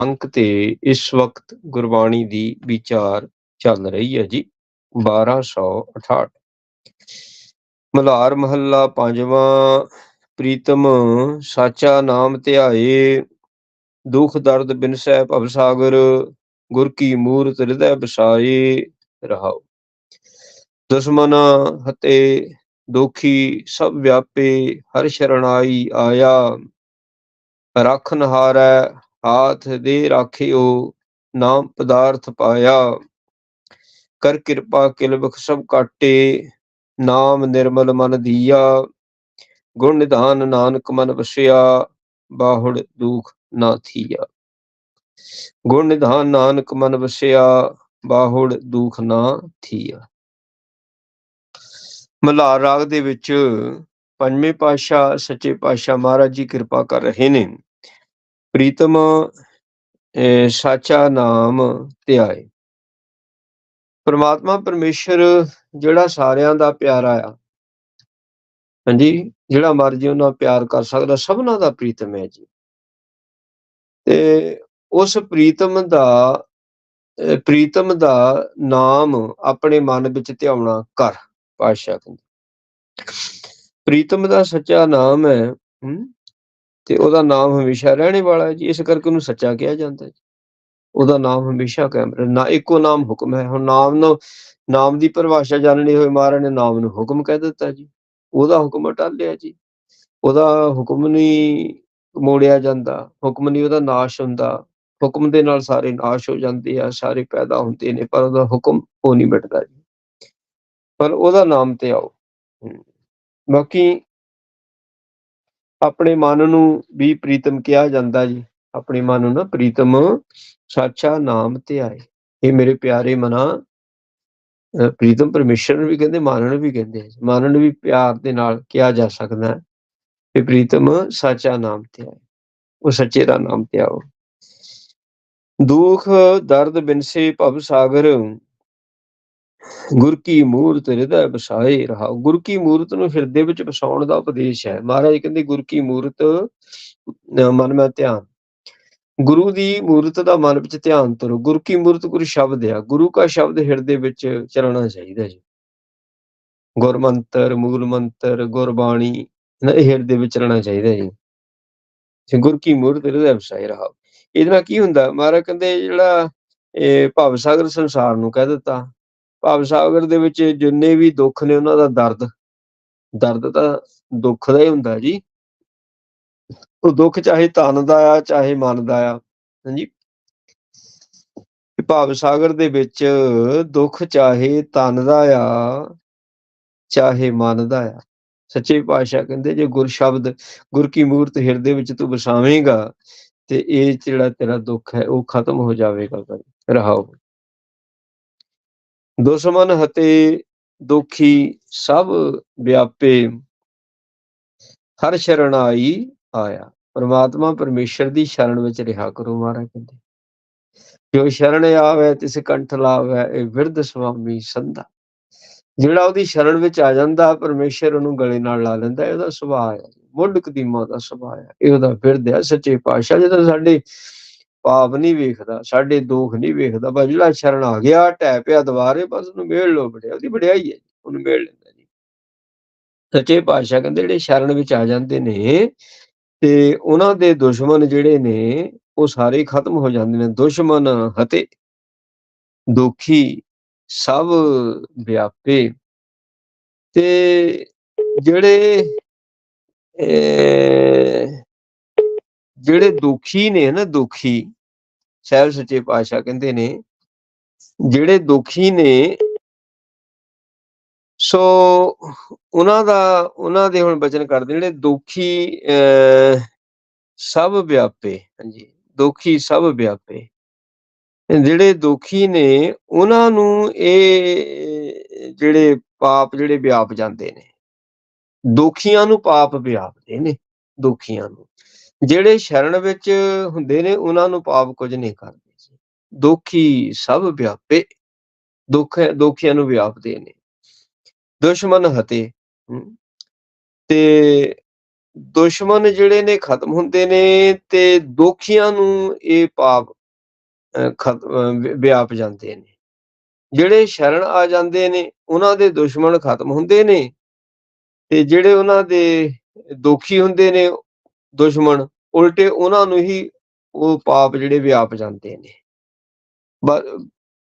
ਅੰਕ ਤੇ ਇਸ ਵਕਤ ਗੁਰਬਾਣੀ ਦੀ ਵਿਚਾਰ ਚੱਲ ਰਹੀ ਹੈ ਜੀ 1268 ਮਲਾਰ ਮਹੱਲਾ ਪੰਜਵਾਂ, ਪ੍ਰੀਤਮ ਸਾਚਾ ਨਾਮ ਧਿਆਏ, ਦੁਖ ਦਰਦ ਬਿਨਸੈ ਭਵ ਸਾਗਰ, ਗੁਰ ਕੀ ਮੂਰਤ ਹਿਰਦੈ ਬਸਾਏ ਰਹਾਉ। ਦੁਸ਼ਮਨ ਹਤੇ, ਦੁਖੀ ਸਭ ਵਿਆਪੇ, ਹਰ ਸ਼ਰਣਾਈ ਆਇਆ ਰਖਨ ਹਾਰੈ ਹਾਥ ਦੇ ਰਾਖਿਓ, ਨਾਮ ਪਦਾਰਥ ਪਾਇਆ। ਕਰ ਕਿਰਪਾ ਕਿਲਬਖ ਸਭ ਕਾਟੇ, ਨਾਮ ਨਿਰਮਲ ਮਨ ਦੀਆ। ਗੁਣ ਨਿਧਾਨ ਨਾਨਕ ਮਨ ਵਸਿਆ, ਬਾਹੁੜ ਦੁਖ ਨਾ ਥੀਆ। ਗੁਣ ਨਿਧਾਨ ਨਾਨਕ ਮਨ ਵਸਿਆ, ਬਾਹੁੜ ਦੁਖ ਨਾ ਥੀਆ। ਮਲਾਰ ਰਾਗ ਦੇ ਵਿੱਚ ਪੰਜਵੇਂ ਪਾਸ਼ਾ ਸੱਚੇ ਪਾਸ਼ਾ ਮਹਾਰਾਜ ਜੀ ਕਿਰਪਾ ਕਰ ਰਹੇ ਨੇ। ਪ੍ਰੀਤਮ ਸਾਚਾ ਨਾਮ ਧਿਆਏ। ਪਰਮਾਤਮਾ ਪਰਮੇਸ਼ਰ ਜਿਹੜਾ ਸਾਰਿਆਂ ਦਾ ਪਿਆਰਾ ਆ, ਹਾਂਜੀ, ਜਿਹੜਾ ਮਰਜ਼ੀ ਉਹਨਾਂ ਪਿਆਰ ਕਰ ਸਕਦਾ, ਸਭਨਾਂ ਦਾ ਪ੍ਰੀਤਮ ਹੈ ਜੀ। ਤੇ ਉਸ ਪ੍ਰੀਤਮ ਦਾ ਪ੍ਰੀਤਮ ਦਾ ਨਾਮ ਆਪਣੇ ਮਨ ਵਿੱਚ ਧਿਆਉਣਾ ਕਰ ਪਾਸ਼ਾ ਕਹਿੰਦੇ। ਪ੍ਰੀਤਮ ਦਾ ਸੱਚਾ ਨਾਮ ਹੈ ਤੇ ਉਹਦਾ ਨਾਮ ਹਮੇਸ਼ਾ ਰਹਿਣੇ ਵਾਲਾ ਹੈ ਜੀ, ਇਸ ਕਰਕੇ ਉਹਨੂੰ ਸੱਚਾ ਕਿਹਾ ਜਾਂਦਾ ਹੈ ਉਹਦਾ ਨਾਮ ਹਮੇਸ਼ਾ ਕਾਇਮ ਰਹੇ ਇੱਕੋ ਨਾਮ ਹੁਕਮ ਹੈ। ਹੁਣ ਨਾਮ ਨੂੰ, ਨਾਮ ਦੀ ਪਰਿਭਾਸ਼ਾ ਜਾਣਨੀ ਹੋਏ ਮਹਾਰਾਜ ਨੇ ਨਾਮ ਨੂੰ ਹੁਕਮ ਕਹਿ ਦਿੱਤਾ ਜੀ। ਉਹਦਾ ਹੁਕਮ ਟਾਲਿਆ ਜੀ। ਉਹਦਾ ਹੁਕਮ ਨਹੀਂ ਮੋੜਿਆ ਜਾਂਦਾ, ਹੁਕਮ ਨਹੀਂ ਉਹਦਾ ਨਾਸ਼ ਹੁੰਦਾ। ਹੁਕਮ ਦੇ ਨਾਲ ਸਾਰੇ ਨਾਸ਼ ਹੋ ਜਾਂਦੇ ਆ, ਸਾਰੇ ਪੈਦਾ ਹੁੰਦੇ ਨੇ, ਪਰ ਉਹਦਾ ਹੁਕਮ ਉਹ ਨਹੀਂ ਮਿਟਦਾ ਜੀ। ਪਰ ਉਹਦਾ ਨਾਮ ਤੇ ਆਓ। ਬਾਕੀ ਆਪਣੇ ਮਨ ਨੂੰ ਵੀ ਪ੍ਰੀਤਮ ਕਿਹਾ ਜਾਂਦਾ ਜੀ। ਆਪਣੇ ਮਨ ਨੂੰ ਨਾ ਪ੍ਰੀਤਮ ਸੱਚਾ ਨਾਮ ਤੇ ਆਏ। ਇਹ ਮੇਰੇ ਪਿਆਰੇ ਮਨਾ ਪ੍ਰੀਤਮ ਪਰਮੇਸ਼ਰ ਨੂੰ ਵੀ ਕਹਿੰਦੇ ਮਾਨਣ ਵੀ ਕਹਿੰਦੇ ਮਾਨਣ ਵੀ ਪਿਆਰ ਦੇ ਨਾਲ ਕਿਹਾ ਜਾ ਸਕਦਾ ਹੈ ਕਿ ਪ੍ਰੀਤਮ ਸੱਚਾ ਨਾਮ ਤੇ ਆਏ। ਉਹ ਸੱਚੇ ਦਾ ਨਾਮ ਤੇ ਆਓ। ਦੁੱਖ, ਦਰਦ, ਬਿਨਸੇ, ਭਵ, ਸਾਗਰ ਗੁਰ ਕੀ ਮੂਰਤ ਹਿਰਦੈ ਬਸਾਏ ਰਹਾ ਗੁਰ ਕੀ ਮੂਰਤ ਨੂੰ ਹਿਰਦੇ ਵਿੱਚ ਬਸਾਉਣ ਦਾ ਉਪਦੇਸ਼ ਹੈ। ਮਹਾਰਾਜ ਕਹਿੰਦੇ, ਗੁਰ ਕੀ ਮੂਰਤ ਮਨ ਮੈਂ ਧਿਆਨ। ਗੁਰੂ ਦੀ ਮੂਰਤ ਦਾ ਮਨ ਵਿੱਚ ਧਿਆਨ ਕਰੋ ਗੁਰ ਕੀ ਮੂਰਤ ਗੁਰ ਸ਼ਬਦ ਆ। ਗੁਰੂ ਕਾ ਸ਼ਬਦ ਹਿਰਦੇ ਵਿੱਚ ਚਲਣਾ ਚਾਹੀਦਾ ਜੀ। ਗੁਰ ਮੰਤਰ, ਮੂਲ ਮੰਤਰ ਗੁਰਬਾਣੀ ਇਹ ਹਿਰਦੇ ਵਿੱਚ ਚਲਣਾ ਚਾਹੀਦਾ ਜੀ। ਜੇ ਗੁਰ ਕੀ ਮੂਰਤ ਹਿਰਦੇ ਬਸਾਏ ਰਹਾ ਇਹਦੇ ਨਾਲ ਕੀ ਹੁੰਦਾ? ਮਹਾਰਾਜ ਕਹਿੰਦੇ, ਜਿਹੜਾ ਇਹ ਭਵ ਸਾਗਰ ਸੰਸਾਰ ਨੂੰ ਕਹਿ ਦਿੱਤਾ। ਭਾਵ ਸਾਗਰ ਦੇ ਵਿੱਚ ਜਿੰਨੇ ਵੀ ਦੁੱਖ ਨੇ ਉਹਨਾਂ ਦਾ ਦਰਦ ਦਰਦ ਤਾਂ ਦੁੱਖ ਦਾ ਹੀ ਹੁੰਦਾ ਜੀ। ਉਹ ਦੁੱਖ ਚਾਹੇ ਤਨ ਦਾ ਆ, ਚਾਹੇ ਮਨ ਦਾ ਆ, ਹਾਂਜੀ। ਭਾਵ ਸਾਗਰ ਦੇ ਵਿੱਚ ਦੁੱਖ ਚਾਹੇ ਤਨ ਦਾ ਆ, ਚਾਹੇ ਮਨ ਦਾ ਆ। ਸੱਚੇ ਪਾਤਸ਼ਾਹ ਕਹਿੰਦੇ, ਜੇ ਗੁਰ ਸ਼ਬਦ, ਗੁਰ ਕੀ ਮੂਰਤ ਹਿਰਦੇ ਵਿੱਚ ਤੂੰ ਵਸਾਵੇਂਗਾ, ਤੇ ਇਹ ਜਿਹੜਾ ਤੇਰਾ ਦੁੱਖ ਹੈ, ਉਹ ਖਤਮ ਹੋ ਜਾਵੇਗਾ ਰਹਾਓ। ਦੁਸ਼ਮਨ ਹਤੇ ਦੁਖੀ ਸਭ ਵਿਆਪੇ ਹਰ ਸ਼ਰਣਾਈ ਆਇਆ। ਪਰਮਾਤਮਾ ਪਰਮੇਸ਼ਰ ਦੀ ਸ਼ਰਨ ਵਿੱਚ ਰਿਹਾ ਕਰੋ ਮਹਾਰਾਜ ਕਹਿੰਦੇ। ਜੋ ਸ਼ਰਨ ਆਵੇ, ਤਿਸ ਕੰਠ ਲਾਵੇ, ਇਹ ਵਿਰਧ ਸੁਆਮੀ ਸੰਧਾ। ਜਿਹੜਾ ਉਹਦੀ ਸ਼ਰਨ ਵਿੱਚ ਆ ਜਾਂਦਾ, ਪਰਮੇਸ਼ਰ ਉਹਨੂੰ ਗਲੇ ਨਾਲ ਲਾ ਲੈਂਦਾ ਇਹਦਾ ਸੁਭਾਅ ਹੈ। ਮੁੱਢ ਕਦੀਮਾ ਦਾ ਸੁਭਾਅ ਹੈ। ਇਹ ਉਹਦਾ ਵਿਰਧ ਹੈ, ਸੱਚੇ ਪਾਤਸ਼ਾਹ। ਜਦੋਂ ਸਾਡੇ ਪਾਪ ਨਹੀਂ ਵੇਖਦਾ, ਸਾਡੇ ਦੁੱਖ ਨਹੀਂ ਵੇਖਦਾ ਬਸ ਜਿਹੜਾ ਸ਼ਰਨ ਆ ਗਿਆ ਟੈ ਪਿਆ ਦਵਾਰੇ ਬਸ ਉਹਨੂੰ ਮੇਲ ਲੋ ਬੜਿਆ, ਉਹਦੀ ਵਡਿਆਈ ਹੈ ਉਹਨੂੰ ਮੇਲ ਲੈਂਦਾ ਜੀ। ਸੱਚੇ ਪਾਤਸ਼ਾਹ ਕਹਿੰਦੇ ਜਿਹੜੇ ਸ਼ਰਨ ਵਿੱਚ ਆ ਜਾਂਦੇ ਨੇ ਤੇ ਉਹਨਾਂ ਦੇ ਦੁਸ਼ਮਣ ਜਿਹੜੇ ਨੇ, ਉਹ ਸਾਰੇ ਖਤਮ ਹੋ ਜਾਂਦੇ ਨੇ, ਦੁਸ਼ਮਣ, ਹਤੇ, ਦੁਖੀ, ਸਭ ਵਿਆਪੇ। ਤੇ ਜਿਹੜੇ ਜਿਹੜੇ ਦੁਖੀ ਨੇ ਨਾ ਦੁਖੀ, ਸਹਿਬ ਸੱਚੇ ਪਾਤਸ਼ਾਹ ਕਹਿੰਦੇ ਨੇ, ਜਿਹੜੇ ਦੁਖੀ ਨੇ, ਸੋ ਉਹਨਾਂ ਦਾ, ਉਹਨਾਂ ਦੇ ਹੁਣ ਬਚਨ ਕਰਦੇ ਜਿਹੜੇ ਦੁਖੀ ਸਭ ਵਿਆਪੇ, ਹਾਂਜੀ, ਦੁਖੀ ਸਭ ਵਿਆਪੇ, ਜਿਹੜੇ ਦੁਖੀ ਨੇ, ਉਹਨਾਂ ਨੂੰ ਇਹ, ਜਿਹੜੇ ਪਾਪ ਜਿਹੜੇ ਵਿਆਪ ਜਾਂਦੇ ਨੇ, ਦੁਖੀਆਂ ਨੂੰ ਪਾਪ ਵਿਆਪਦੇ ਨੇ, ਦੁਖੀਆਂ ਨੂੰ। ਜਿਹੜੇ ਸ਼ਰਨ ਵਿੱਚ ਹੁੰਦੇ ਨੇ, ਉਹਨਾਂ ਨੂੰ ਪਾਪ ਕੁਝ ਨਹੀਂ ਕਰਦੇ ਦੁਖੀ ਸਭ ਵਿਆਪੇ, ਦੁੱਖ, ਦੁਖੀਆਂ ਨੂੰ ਵਿਆਪਦੇ ਨੇ। ਦੁਸ਼ਮਨ ਹਤੇ ਤੇ ਦੁਸ਼ਮਣ ਜਿਹੜੇ ਨੇ, ਖਤਮ ਹੁੰਦੇ ਨੇ ਤੇ ਦੋਖੀਆਂ ਨੂੰ ਇਹ ਪਾਪ ਵਿਆਪ ਜਾਂਦੇ ਨੇ। ਜਿਹੜੇ ਸ਼ਰਨ ਆ ਜਾਂਦੇ ਨੇ, ਉਹਨਾਂ ਦੇ ਦੁਸ਼ਮਣ ਖਤਮ ਹੁੰਦੇ ਨੇ ਤੇ ਜਿਹੜੇ ਉਹਨਾਂ ਦੇ ਦੋਖੀ ਹੁੰਦੇ ਨੇ ਦੁਸ਼ਮਣ, ਉਲਟੇ ਉਹਨਾਂ ਨੂੰ ਹੀ ਉਹ ਪਾਪ ਜਿਹੜੇ ਵਿਆਪ ਜਾਂਦੇ ਨੇ।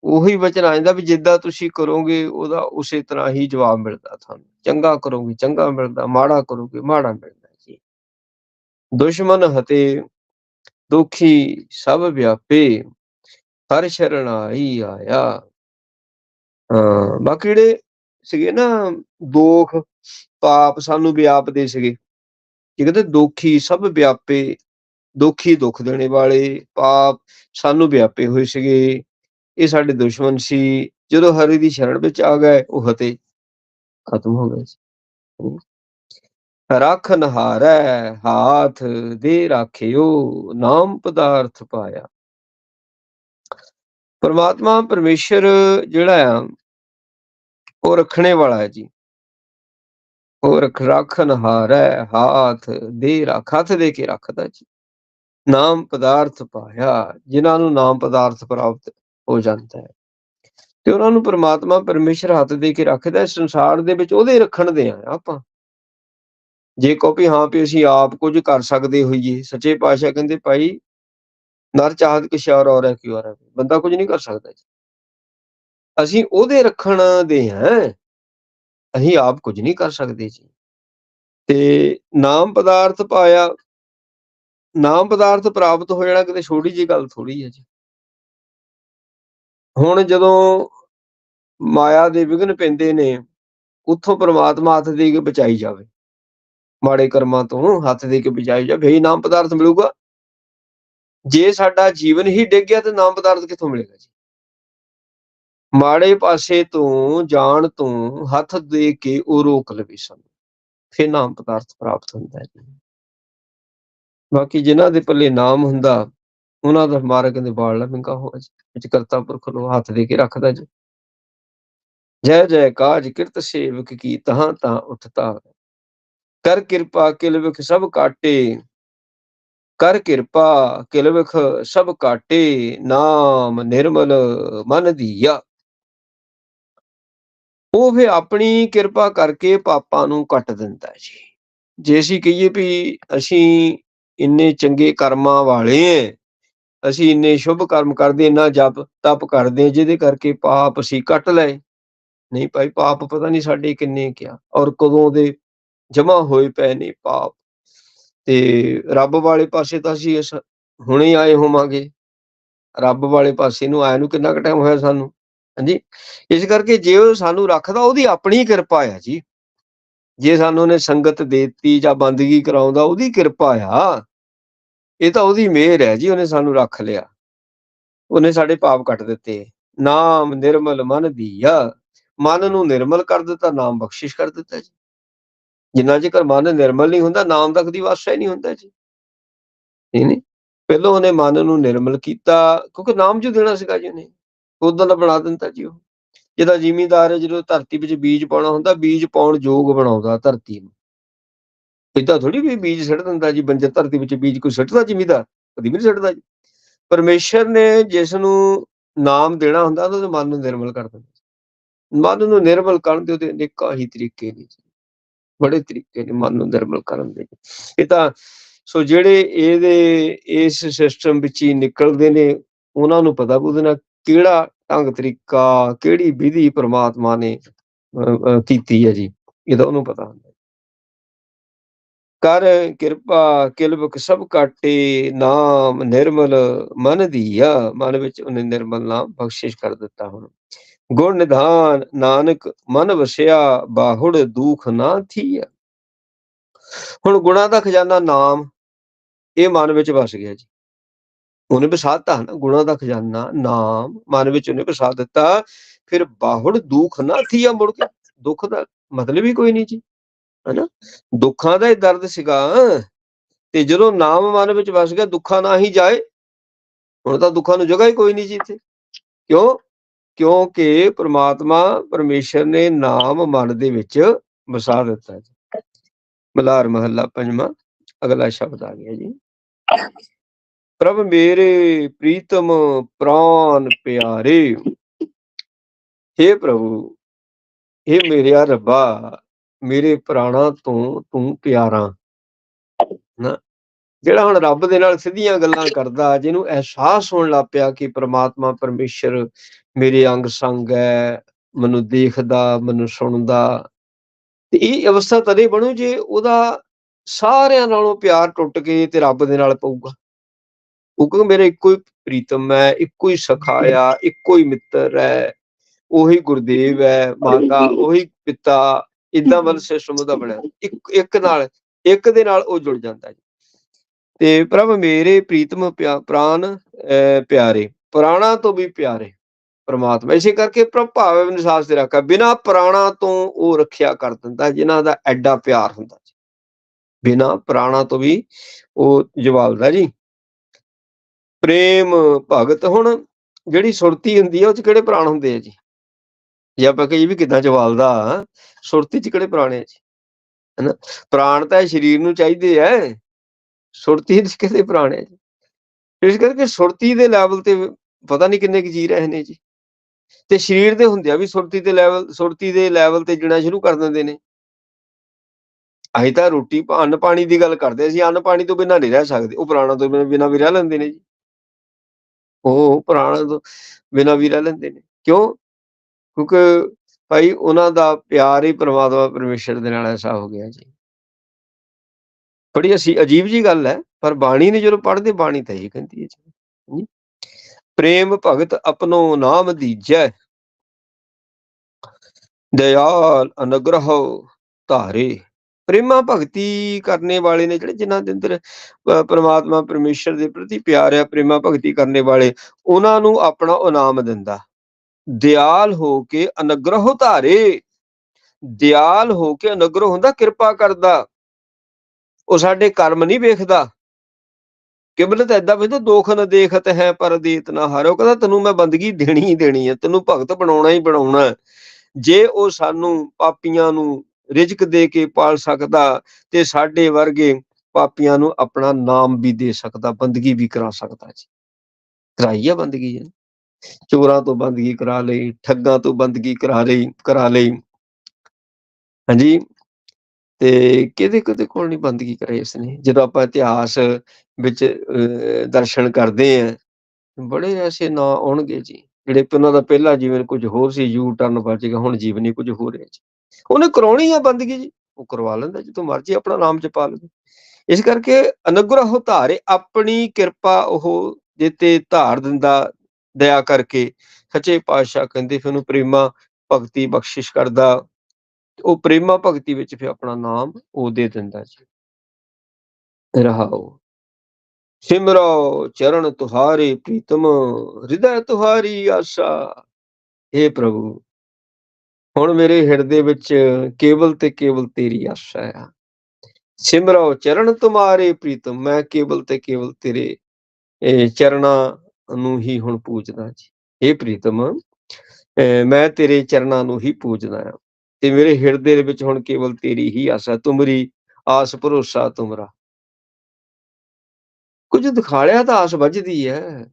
ਉਹੀ ਵਚਨ ਆ ਜਾਂਦਾ ਵੀ ਜਿੱਦਾਂ ਤੁਸੀਂ ਕਰੋਗੇ, ਉਹਦਾ ਉਸੇ ਤਰ੍ਹਾਂ ਹੀ ਜਵਾਬ ਮਿਲਦਾ ਤੁਹਾਨੂੰ। ਚੰਗਾ ਕਰੋਗੇ, ਚੰਗਾ ਮਿਲਦਾ, ਮਾੜਾ ਕਰੋਗੇ, ਮਾੜਾ ਮਿਲਦਾ ਜੀ। ਦੁਸ਼ਮਨ ਹਤੇ ਦੁਖੀ ਸਭ ਵਿਆਪੇ, ਹਰ ਸ਼ਰਨ ਆਈ ਆਇਆ। ਹਾਂ, ਬਾਕੀ ਜਿਹੜੇ ਸੀਗੇ ਨਾ, ਦੋਖ ਪਾਪ ਸਾਨੂੰ ਵਿਆਪਦੇ ਸੀਗੇ। ਇਹ ਕਹਿੰਦੇ ਦੁਖੀ ਸਭ ਵਿਆਪੇ, ਦੁਖੀ ਦੁੱਖ ਦੇਣੇ ਵਾਲੇ ਪਾਪ ਸਾਨੂੰ ਵਿਆਪੇ ਹੋਏ ਸੀਗੇ। ਇਹ ਸਾਡੇ ਦੁਸ਼ਮਣ ਸੀ। ਜਦੋਂ ਹਰੀ ਦੀ ਸ਼ਰਣ ਵਿੱਚ ਆ ਗਏ, ਉਹ ਹਤੇ ਖਤਮ ਹੋ ਗਏ ਸੀ। ਰੱਖ ਨਹਾਰੈ, ਹਾਥ ਦੇ ਰਾਖਿਓ, ਨਾਮ ਪਦਾਰਥ ਪਾਇਆ। ਪਰਮਾਤਮਾ, ਪਰਮੇਸ਼ਰ ਜਿਹੜਾ ਆ, ਉਹ ਰੱਖਣੇ ਵਾਲਾ ਹੈ ਜੀ। ਉਹ ਰੱਖ ਰੱਖਨ ਹਾਰੈ ਹਾਥ ਦੇ ਰੱਖ ਹੱਥ ਦੇ ਕੇ ਰੱਖਦਾ ਜੀ। ਨਾਮ ਪਦਾਰਥ ਪਾਇਆ, ਜਿਨ੍ਹਾਂ ਨੂੰ ਨਾਮ ਪਦਾਰਥ ਪ੍ਰਾਪਤ ਹੋ ਜਾਂਦਾ ਹੈ। ਤੇ ਉਹਨਾਂ ਨੂੰ ਪਰਮਾਤਮਾ ਪਰਮੇਸ਼ਰ ਹੱਥ ਦੇ ਕੇ ਰੱਖਦਾ ਹੈ ਸੰਸਾਰ ਦੇ ਵਿੱਚ ਉਹਦੇ ਰੱਖਣ ਦੇ ਆ ਆਪਾਂ। ਜੇ ਕਹੋ ਵੀ ਹਾਂ ਵੀ ਅਸੀਂ ਆਪ ਕੁਝ ਕਰ ਸਕਦੇ ਹੋਈਏ, ਸੱਚੇ ਪਾਤਸ਼ਾਹ ਕਹਿੰਦੇ, ਭਾਈ, ਨਰ ਚਾਹਤ ਕਿਛ ਔਰ ਹੈ ਕਿਉ ਔਰ ਹੈ ਬੰਦਾ ਕੁਝ ਨਹੀਂ ਕਰ ਸਕਦਾ ਜੀ। ਅਸੀਂ ਉਹਦੇ ਰੱਖਣ ਦੇ ਹਾਂ। ਅਸੀਂ ਆਪ ਕੁਝ ਨਹੀਂ ਕਰ ਸਕਦੇ ਜੀ। ਤੇ ਨਾਮ ਪਦਾਰਥ ਪਾਇਆ, ਨਾਮ ਪਦਾਰਥ ਪ੍ਰਾਪਤ ਹੋ ਜਾਣਾ ਕਿਤੇ ਛੋਟੀ ਜੀ ਗੱਲ ਥੋੜੀ ਹੈ ਜੀ। ਹੁਣ ਜਦੋਂ ਮਾਇਆ ਦੇ ਵਿਘਨ ਪੈਂਦੇ ਨੇ, ਉੱਥੋਂ ਪ੍ਰਮਾਤਮਾ ਹੱਥ ਦੇ ਕੇ ਬਚਾਈ ਜਾਵੇ। ਮਾੜੇ ਕਰਮਾਂ ਤੋਂ ਹੱਥ ਦੇ ਕੇ ਬਚਾਈ ਜਾਵੇ ਹੀ ਨਾਮ ਪਦਾਰਥ ਮਿਲੂਗਾ। ਜੇ ਸਾਡਾ ਜੀਵਨ ਹੀ ਡਿੱਗ ਗਿਆ ਤੇ ਨਾਮ ਪਦਾਰਥ ਕਿੱਥੋਂ ਮਿਲੇਗਾ ਜੀ? ਮਾੜੇ ਪਾਸੇ ਤੋਂ ਜਾਣ ਤੋਂ ਹੱਥ ਦੇ ਕੇ ਉਹ ਰੋਕ ਲਵੇ ਸਾਨੂੰ। ਫਿਰ ਨਾਮ ਪਦਾਰਥ ਪ੍ਰਾਪਤ ਹੁੰਦਾ ਹੈ ਜੀ। ਬਾਕੀ ਜਿਨ੍ਹਾਂ ਦੇ ਪੱਲੇ ਨਾਮ ਹੁੰਦਾ, ਉਹਨਾਂ ਦਾ ਮਾਰਗ ਦੇ ਬਾਲ ਲੰਘਾ ਹੋਇਆ ਜੀ। ਵਿੱਚ ਕਰਤਾ ਪੁਰਖ ਨੂੰ ਹੱਥ ਦੇ ਕੇ ਰੱਖਦਾ ਜੀ। ਜੈ ਜੈ ਕਾਜ ਕਿਰਤ ਸੇਵਕ ਕੀ ਤਹਾਂ ਤਾਂ ਉਠਤਾ ਕਰ ਕਿਰਪਾ ਕਿਲਵਿਖ ਸਭ ਕਾਟੇ। ਕਰ ਕਿਰਪਾ ਕਿਲਵਿਖ ਸਭ ਕਾਟੇ। ਨਾਮ ਨਿਰਮਲ ਮਨ ਦੀਆ। ਉਹ ਫੇ ਆਪਣੀ ਕਿਰਪਾ ਕਰਕੇ ਪਾਪਾਂ ਨੂੰ ਕੱਟ ਦਿੰਦਾ ਜੀ। ਜੇ ਅਸੀਂ ਕਹੀਏ ਵੀ ਅਸੀਂ ਇੰਨੇ ਚੰਗੇ ਕਰਮਾਂ ਵਾਲੇ ਐ ਅਸੀਂ ਇੰਨੇ ਸ਼ੁਭ ਕਰਮ ਕਰਦੇ ਇੰਨਾ ਜਪ ਤਪ ਕਰਦੇ ਹਾਂ, ਜਿਹਦੇ ਕਰਕੇ ਪਾਪ ਅਸੀਂ ਕੱਟ ਲਏ। ਨਹੀਂ ਭਾਈ ਪਾਪ ਪਤਾ ਨਹੀਂ ਸਾਡੇ ਕਿੰਨੇ ਕਿਆ ਔਰ ਕਦੋਂ ਦੇ ਜਮਾ ਹੋਏ ਪਏ ਨੇ ਪਾਪ। ਤੇ ਰੱਬ ਵਾਲੇ ਪਾਸੇ ਤਾਂ ਅਸੀਂ ਇਸ ਹੁਣੇ ਆਏ ਹੋਵਾਂਗੇ। ਰੱਬ ਵਾਲੇ ਪਾਸੇ ਨੂੰ ਆਇਆ ਨੂੰ ਕਿੰਨਾ ਕੁ ਟਾਈਮ ਹੋਇਆ ਸਾਨੂੰ? ਹਾਂਜੀ। ਇਸ ਕਰਕੇ ਜੇ ਉਹ ਸਾਨੂੰ ਰੱਖਦਾ, ਉਹਦੀ ਆਪਣੀ ਕਿਰਪਾ ਆ ਜੀ। ਜੇ ਸਾਨੂੰ ਉਹਨੇ ਸੰਗਤ ਦੇਤੀ ਜਾਂ ਬੰਦਗੀ ਕਰਾਉਂਦਾ, ਉਹਦੀ ਕਿਰਪਾ ਆ। ਇਹ ਤਾਂ ਉਹਦੀ ਮਿਹਰ ਹੈ ਜੀ, ਉਹਨੇ ਸਾਨੂੰ ਰੱਖ ਲਿਆ। ਉਹਨੇ ਸਾਡੇ ਪਾਪ ਕੱਟ ਦਿੱਤੇ। ਨਾਮ ਨਿਰਮਲ ਮਨ ਦੀਆ। ਮਨ ਨੂੰ ਨਿਰਮਲ ਕਰ ਦਿੱਤਾ, ਨਾਮ ਬਖਸ਼ਿਸ਼ ਕਰ ਦਿੱਤਾ ਜੀ। ਜਿੰਨਾ ਚਿਰ ਮਨ ਨਿਰਮਲ ਨਹੀਂ ਹੁੰਦਾ, ਨਾਮ ਦਾ ਕਦੀ ਵਾਸਾ ਹੀ ਨਹੀਂ ਹੁੰਦਾ ਜੀ। ਨਹੀਂ ਨਹੀਂ। ਪਹਿਲਾਂ ਉਹਨੇ ਮਨ ਨੂੰ ਨਿਰਮਲ ਕੀਤਾ, ਕਿਉਂਕਿ ਨਾਮ ਜੋ ਦੇਣਾ ਸੀਗਾ ਜੀ ਉਹਨੇ। ਉਦੋਂ ਦਾ ਬਣਾ ਦਿੰਦਾ ਜੀ ਉਹ। ਜਿਹਦਾ ਜਿਮੀਦਾਰ ਹੈ, ਜਦੋਂ ਧਰਤੀ ਵਿੱਚ ਬੀਜ ਪਾਉਣਾ ਹੁੰਦਾ, ਬੀਜ ਪਾਉਣ ਯੋਗ ਬਣਾਉਂਦਾ ਧਰਤੀ ਨੂੰ। ਇਦਾਂ ਥੋੜੀ ਵੀ ਬੀਜ ਸਿੱਟ ਦਿੰਦਾ ਜੀ, ਬੰਜਰ ਧਰਤੀ ਵਿੱਚ ਬੀਜ ਕੋਈ ਸਿੱਟਦਾ ਜਿਮੀਦਾਰ? ਕਦੀ ਵੀ ਨਹੀਂ ਸਿੱਟਦਾ ਜੀ। ਪਰਮੇਸ਼ਰ ਨੇ ਜਿਸ ਨੂੰ ਨਾਮ ਦੇਣਾ ਹੁੰਦਾ ਉਹਦੇ ਮਨ ਨੂੰ ਨਿਰਮਲ ਕਰ ਦਿੰਦਾ ਮਨ ਨੂੰ ਨਿਰਮਲ ਕਰਨ ਦੇ ਉਹਦੇ ਅਨੇਕਾਂ ਹੀ ਤਰੀਕੇ ਨੇ ਜੀ। ਬੜੇ ਤਰੀਕੇ ਨੇ ਮਨ ਨੂੰ ਨਿਰਮਲ ਕਰਨ ਦੇ। ਇਹ ਤਾਂ ਸੋ ਜਿਹੜੇ ਇਹਦੇ, ਇਸ ਸਿਸਟਮ ਵਿੱਚ ਹੀ ਨਿਕਲਦੇ ਨੇ, ਉਹਨਾਂ ਨੂੰ ਪਤਾ ਵੀ ਉਹਦੇ ਨਾਲ ਕਿਹੜਾ ਢੰਗ, ਤਰੀਕਾ, ਕਿਹੜੀ ਵਿਧੀ ਪ੍ਰਮਾਤਮਾ ਨੇ ਕੀਤੀ ਹੈ ਜੀ? ਇਹਦਾ ਉਹਨੂੰ ਪਤਾ ਹੁੰਦਾ ਕਰ ਕਿਰਪਾ ਕਿਲਬਕ ਸਭ ਕਾਟੇ, ਨਾਮ ਨਿਰਮਲ ਮਨ ਦੀਆ ਮਨ ਵਿੱਚ ਉਹਨੇ ਨਿਰਮਲ ਨਾਮ ਬਖਸ਼ਿਸ਼ ਕਰ ਦਿੱਤਾ ਹੁਣ। ਗੁਣ ਨਿਧਾਨ, ਨਾਨਕ ਮਨ ਵਸਿਆ, ਬਾਹੁੜ ਦੁਖ ਨਾ ਥੀਆ। ਹੁਣ ਗੁਣਾ ਦਾ ਖਜ਼ਾਨਾ ਨਾਮ, ਇਹ ਮਨ ਵਿੱਚ ਵਸ ਗਿਆ ਜੀ। ਉਹਨੇ ਵਸਾਤਾ ਨਾ, ਗੁਣਾ ਦਾ ਖਜ਼ਾਨਾ, ਨਾਮ, ਮਨ ਵਿੱਚ ਉਹਨੇ ਵਸਾ ਦਿੱਤਾ, ਫਿਰ ਬਾਹੁੜ ਦੁਖ ਨਾ ਥੀਆ ਮੁੜ ਕੇ, ਦੁੱਖ ਦਾ ਮਤਲਬ ਹੀ ਕੋਈ ਨਹੀਂ ਜੀ, ਹੈਨਾ? ਦੁੱਖਾਂ ਦਾ ਹੀ ਦਰਦ ਸੀਗਾ, ਤੇ ਜਦੋਂ ਨਾਮ ਮਨ ਵਿੱਚ ਵਸ ਗਿਆ, ਦੁੱਖਾਂ ਨਾ ਹੀ ਜਾਏ, ਹੁਣ ਤਾਂ ਦੁੱਖਾਂ ਨੂੰ ਜਗ੍ਹਾ ਹੀ ਕੋਈ ਨਹੀਂ ਜੀ ਇੱਥੇ। ਕਿਉਂ? ਕਿਉਂਕਿ ਪ੍ਰਮਾਤਮਾ ਪਰਮੇਸ਼ਰ ਨੇ ਨਾਮ ਮਨ ਦੇ ਵਿੱਚ ਵਸਾ ਦਿੱਤਾ ਜੀ। ਮਲਾਰ ਮਹੱਲਾ ਪੰਜਵਾਂ, ਅਗਲਾ ਸ਼ਬਦ ਆ ਗਿਆ ਜੀ। ਪ੍ਰਭ ਮੇਰੇ ਪ੍ਰੀਤਮ ਪ੍ਰਾਨ ਪਿਆਰੇ। हे ਪ੍ਰਭੂ हे ਮੇਰਿਆ ਰੱਬਾ, ਮੇਰੇ ਪ੍ਰਾਣਾ ਤੋਂ ਤੂੰ ਪਿਆਰਾ। ਨਾ, ਜਿਹੜਾ ਹੁਣ ਰੱਬ ਦੇ ਨਾਲ ਸਿੱਧੀਆਂ ਗੱਲਾਂ ਕਰਦਾ, ਜਿਹਨੂੰ ਅਹਿਸਾਸ ਹੋਣ ਲੱਗ ਪਿਆ ਕਿ ਪ੍ਰਮਾਤਮਾ ਪਰਮੇਸ਼ਰ ਮੇਰੇ ਅੰਗ ਸੰਗ ਹੈ, ਮੈਨੂੰ ਦੇਖਦਾ, ਮੈਨੂੰ ਸੁਣਦਾ, ਤੇ ਇਹ ਅਵਸਥਾ ਤਦੇ ਬਣੂ ਜੇ ਉਹਦਾ ਸਾਰਿਆਂ ਨਾਲੋਂ ਪਿਆਰ ਟੁੱਟ ਕੇ ਤੇ ਰੱਬ ਦੇ ਨਾਲ ਪਊਗਾ। ਉਹ ਕਹਿੰਦਾ ਮੇਰੇ ਇੱਕੋ ਹੀ ਪ੍ਰੀਤਮ ਹੈ ਇੱਕੋ ਹੀ ਸਖਾ ਆ ਇੱਕੋ ਹੀ ਮਿੱਤਰ ਹੈ ਉਹੀ ਗੁਰਦੇਵ ਹੈ ਮਾਤਾ ਉਹੀ ਪਿਤਾ ਇਦਾਂ ਵੱਲ ਸਿਸਟਮ ਉਹਦਾ ਬਣਿਆ। ਇੱਕ ਇੱਕ ਨਾਲ ਇੱਕ ਦੇ ਨਾਲ ਉਹ ਜੁੜ ਜਾਂਦਾ ਜੀ। ਤੇ ਪ੍ਰਭ ਮੇਰੇ ਪ੍ਰੀਤਮ ਪ੍ਰਾਨ ਪਿਆਰੇ ਪ੍ਰਾਣਾ ਤੋਂ ਵੀ ਪਿਆਰੇ ਪਰਮਾਤਮਾ। ਇਸੇ ਕਰਕੇ ਪ੍ਰਭਾਵ ਨਿਸਾਸ ਤੇ ਰੱਖਾ ਬਿਨਾ ਪ੍ਰਾਣਾ ਤੋਂ ਉਹ ਰੱਖਿਆ ਕਰ ਦਿੰਦਾ ਜਿਨ੍ਹਾਂ ਦਾ ਐਡਾ ਪਿਆਰ ਹੁੰਦਾ ਜੀ। ਬਿਨਾ ਪ੍ਰਾਣਾ ਤੋਂ ਵੀ ਉਹ ਜਵਾਬਦਾ ਜੀ। ਪ੍ਰੇਮ ਭਗਤ ਹੁਣ ਜਿਹੜੀ ਸੁਰਤੀ ਹੁੰਦੀ ਹੈ ਉਹ ਚ ਕਿਹੜੇ ਪ੍ਰਾਣ ਹੁੰਦੇ ਆ ਜੀ? ਜੇ ਆਪਾਂ ਕਹੀਏ ਵੀ ਕਿਦਾਂ ਜਵਾਲਦਾ ਸੁਰਤੀ ਚ ਕਿਹੜੇ ਪ੍ਰਾਣ ਆ ਜੀ? ਹਨਾ? ਪ੍ਰਾਣ ਤਾਂ ਸਰੀਰ ਨੂੰ ਚਾਹੀਦੇ ਐ ਸੁਰਤੀ ਚ ਕਿਹਦੇ ਪ੍ਰਾਣ ਹੈ ਜੀ? ਇਸ ਕਰਕੇ ਸੁਰਤੀ ਦੇ ਲੈਵਲ ਤੇ ਪਤਾ ਨਹੀਂ ਕਿੰਨੇ ਕੁ ਜੀ ਰਹੇ ਨੇ ਜੀ। ਤੇ ਸਰੀਰ ਦੇ ਹੁੰਦਿਆਂ ਵੀ ਸੁਰਤੀ ਦੇ ਲੈਵਲ ਸੁਰਤੀ ਦੇ ਲੈਵਲ ਤੇ ਜਣਾ ਸ਼ੁਰੂ ਕਰ ਦਿੰਦੇ ਨੇ। ਅਸੀਂ ਤਾਂ ਰੋਟੀ, ਅੰਨ ਪਾਣੀ ਦੀ ਗੱਲ ਕਰਦੇ ਅਸੀਂ ਅੰਨ ਪਾਣੀ ਤੋਂ ਬਿਨਾਂ ਨਹੀਂ ਰਹਿ ਸਕਦੇ। ਉਹ ਪ੍ਰਾਣਾਂ ਤੋਂ ਬਿਨਾਂ ਬਿਨਾਂ ਵੀ ਰਹਿ ਲੈਂਦੇ ਨੇ ਜੀ। ਉਹ ਪ੍ਰਾਣਾਂ ਤੋਂ ਬਿਨਾਂ ਵੀ ਰਹਿ ਲੈਂਦੇ ਨੇ। ਕਿਉਂ? ਕਿਉਂਕਿ ਭਾਈ ਉਹਨਾਂ ਦਾ ਪਿਆਰ ਹੀ ਪ੍ਰਮਾਤਮਾ ਪਰਮੇਸ਼ਰ ਦੇ ਨਾਲ ਐਸਾ ਹੋ ਗਿਆ ਜੀ। ਬੜੀ ਅਸੀਂ ਅਜੀਬ ਜੀ ਗੱਲ ਹੈ, ਪਰ ਬਾਣੀ ਨੇ ਜਦੋਂ ਪੜ੍ਹਦੇ, ਬਾਣੀ ਤਾਂ ਇਹ ਕਹਿੰਦੀ ਹੈ ਜੀ ਪ੍ਰੇਮ ਭਗਤ ਆਪਣੋ ਨਾਮ ਦੀਜੈ, ਦਇਆਲ ਅਨੁਗ੍ਰਹ ਧਾਰੇ। ਪ੍ਰੇਮਾ ਭਗਤੀ ਕਰਨੇ ਵਾਲੇ ਨੇ ਜਿਹੜੇ ਜਿਨ੍ਹਾਂ ਦੇ ਅੰਦਰ ਪ੍ਰਮਾਤਮਾ ਪਰਮੇਸ਼ਰ ਦੇ ਪ੍ਰਤੀ ਪਿਆਰ ਹੈ, ਪ੍ਰੇਮਾ ਭਗਤੀ ਕਰਨੇ ਵਾਲੇ, ਉਹਨਾਂ ਨੂੰ ਆਪਣਾ ਇਨਾਮ ਦਿੰਦਾ। ਦਿਆਲ ਹੋ ਕੇ ਅਨੁਗ੍ਰਹ ਧਾਰੇ। ਦਿਆਲ ਹੋ ਕੇ ਅਨੁਗ੍ਰਹ ਹੁੰਦਾ, ਕਿਰਪਾ ਕਰਦਾ। ਉਹ ਸਾਡੇ ਕਰਮ ਨਹੀਂ ਵੇਖਦਾ। ਕਿਬਲ ਤਾਂ ਏਦਾਂ ਵੇਖਦਾ ਦੋਖ ਨ ਦੇਖਤ ਹੈ ਪਰ ਦੇਤ ਨਾ ਹਾਰੋ। ਕਹਿੰਦਾ, ਤੈਨੂੰ ਮੈਂ ਬੰਦਗੀ ਦੇਣੀ ਹੀ ਦੇਣੀ ਹੈ, ਤੈਨੂੰ ਭਗਤ ਬਣਾਉਣਾ ਹੀ ਬਣਾਉਣਾ ਜੇ ਉਹ ਸਾਨੂੰ ਪਾਪੀਆਂ ਨੂੰ ਰਿਜ਼ਕ ਦੇ ਕੇ ਪਾਲ ਸਕਦਾ ਤੇ ਸਾਡੇ ਵਰਗੇ ਪਾਪੀਆਂ ਨੂੰ ਆਪਣਾ ਨਾਮ ਵੀ ਦੇ ਸਕਦਾ ਬੰਦਗੀ ਵੀ ਕਰਾ ਸਕਦਾ ਜੀ। ਕਰਾਈ ਆ ਬੰਦਗੀ ਜੀ। ਚੋਰਾਂ ਤੋਂ ਬੰਦਗੀ ਕਰਾ ਲਈ ਠੱਗਾਂ ਤੋਂ ਬੰਦਗੀ ਕਰਾ ਲਈ ਕਰਾ ਲਈ। ਹਾਂਜੀ? ਤੇ ਕਿਹਦੇ ਕਿਹਦੇ ਕੋਲ ਨਹੀਂ ਬੰਦਗੀ ਕਰਾਈ ਇਸਨੇ? ਜਦੋਂ ਆਪਾਂ ਇਤਿਹਾਸ ਵਿੱਚ ਅਹ, ਦਰਸ਼ਨ ਕਰਦੇ ਆ ਬੜੇ ਐਸੇ ਨਾਂ ਆਉਣਗੇ ਜੀ ਜਿਹੜੇ ਉਹਨਾਂ ਦਾ ਪਹਿਲਾ ਜੀਵਨ ਕੁਝ ਹੋਰ ਸੀ ਯੂ ਟਰਨ ਬਚ ਗਿਆ ਹੁਣ ਜੀਵਨ ਹੀ ਕੁਝ ਹੋ ਰਿਹਾ ਜੀ। ਉਹਨੇ ਕਰਾਉਣੀ ਆ ਬੰਦਗੀ ਜੀ, ਉਹ ਕਰਵਾ ਲੈਂਦਾ ਜਦੋਂ ਮਰਜ਼ੀ ਆਪਣਾ ਨਾਮ ਜਪਾ ਲਵੇ ਇਸ ਕਰਕੇ ਅਨੁਗ੍ਰਹ ਧਾਰੇ ਆਪਣੀ ਕਿਰਪਾ ਉਹ ਜਿੱਤੇ ਧਾਰ ਦਿੰਦਾ, ਦਇਆ ਕਰਕੇ ਸੱਚੇ ਪਾਤਸ਼ਾਹ ਕਹਿੰਦੇ ਫਿਰ ਉਹਨੂੰ ਪ੍ਰੇਮਾ ਭਗਤੀ ਬਖਸ਼ਿਸ਼ ਕਰਦਾ, ਉਹ ਪ੍ਰੇਮਾ ਭਗਤੀ ਵਿੱਚ ਫਿਰ ਆਪਣਾ ਨਾਮ ਉਹ ਦੇ ਦਿੰਦਾ ਜੀ। ਰਹਾਓ। ਸਿਮਰੋ ਚਰਨ ਤੁਹਾਰੇ, ਪ੍ਰੀਤਮ, ਹਿਰਦੈ ਤੁਹਾਰੀ ਆਸਾ। हे ਪ੍ਰਭੂ। ਹੁਣ ਮੇਰੇ ਹਿਰਦੇ ਵਿੱਚ ਕੇਵਲ ਤੇ ਕੇਵਲ ਤੇਰੀ ਆਸਾ ਆ। ਸਿਮਰੋ ਚਰਨ ਤੁਮਾਰੇ ਪ੍ਰੀਤਮ, ਮੈਂ ਕੇਵਲ ਤੇ ਕੇਵਲ ਤੇਰੇ, ਇਹ ਚਰਨਾਂ ਨੂੰ ਹੀ ਹੁਣ ਪੂਜਦਾ ਜੀ। ਇਹ ਪ੍ਰੀਤਮ ਮੈਂ ਤੇਰੇ ਚਰਨਾਂ ਨੂੰ ਹੀ ਪੂਜਦਾ ਆ। ਤੇ ਮੇਰੇ ਹਿਰਦੇ ਦੇ ਵਿੱਚ ਹੁਣ ਕੇਵਲ ਤੇਰੀ ਹੀ ਆਸਾ, ਤੁਮਰੀ ਆਸ ਭਰੋਸਾ ਤੁਮਰਾ। ਕੁਝ ਦਿਖਾਲਿਆ ਤਾਂ ਆਸ ਵੱਜਦੀ ਹੈ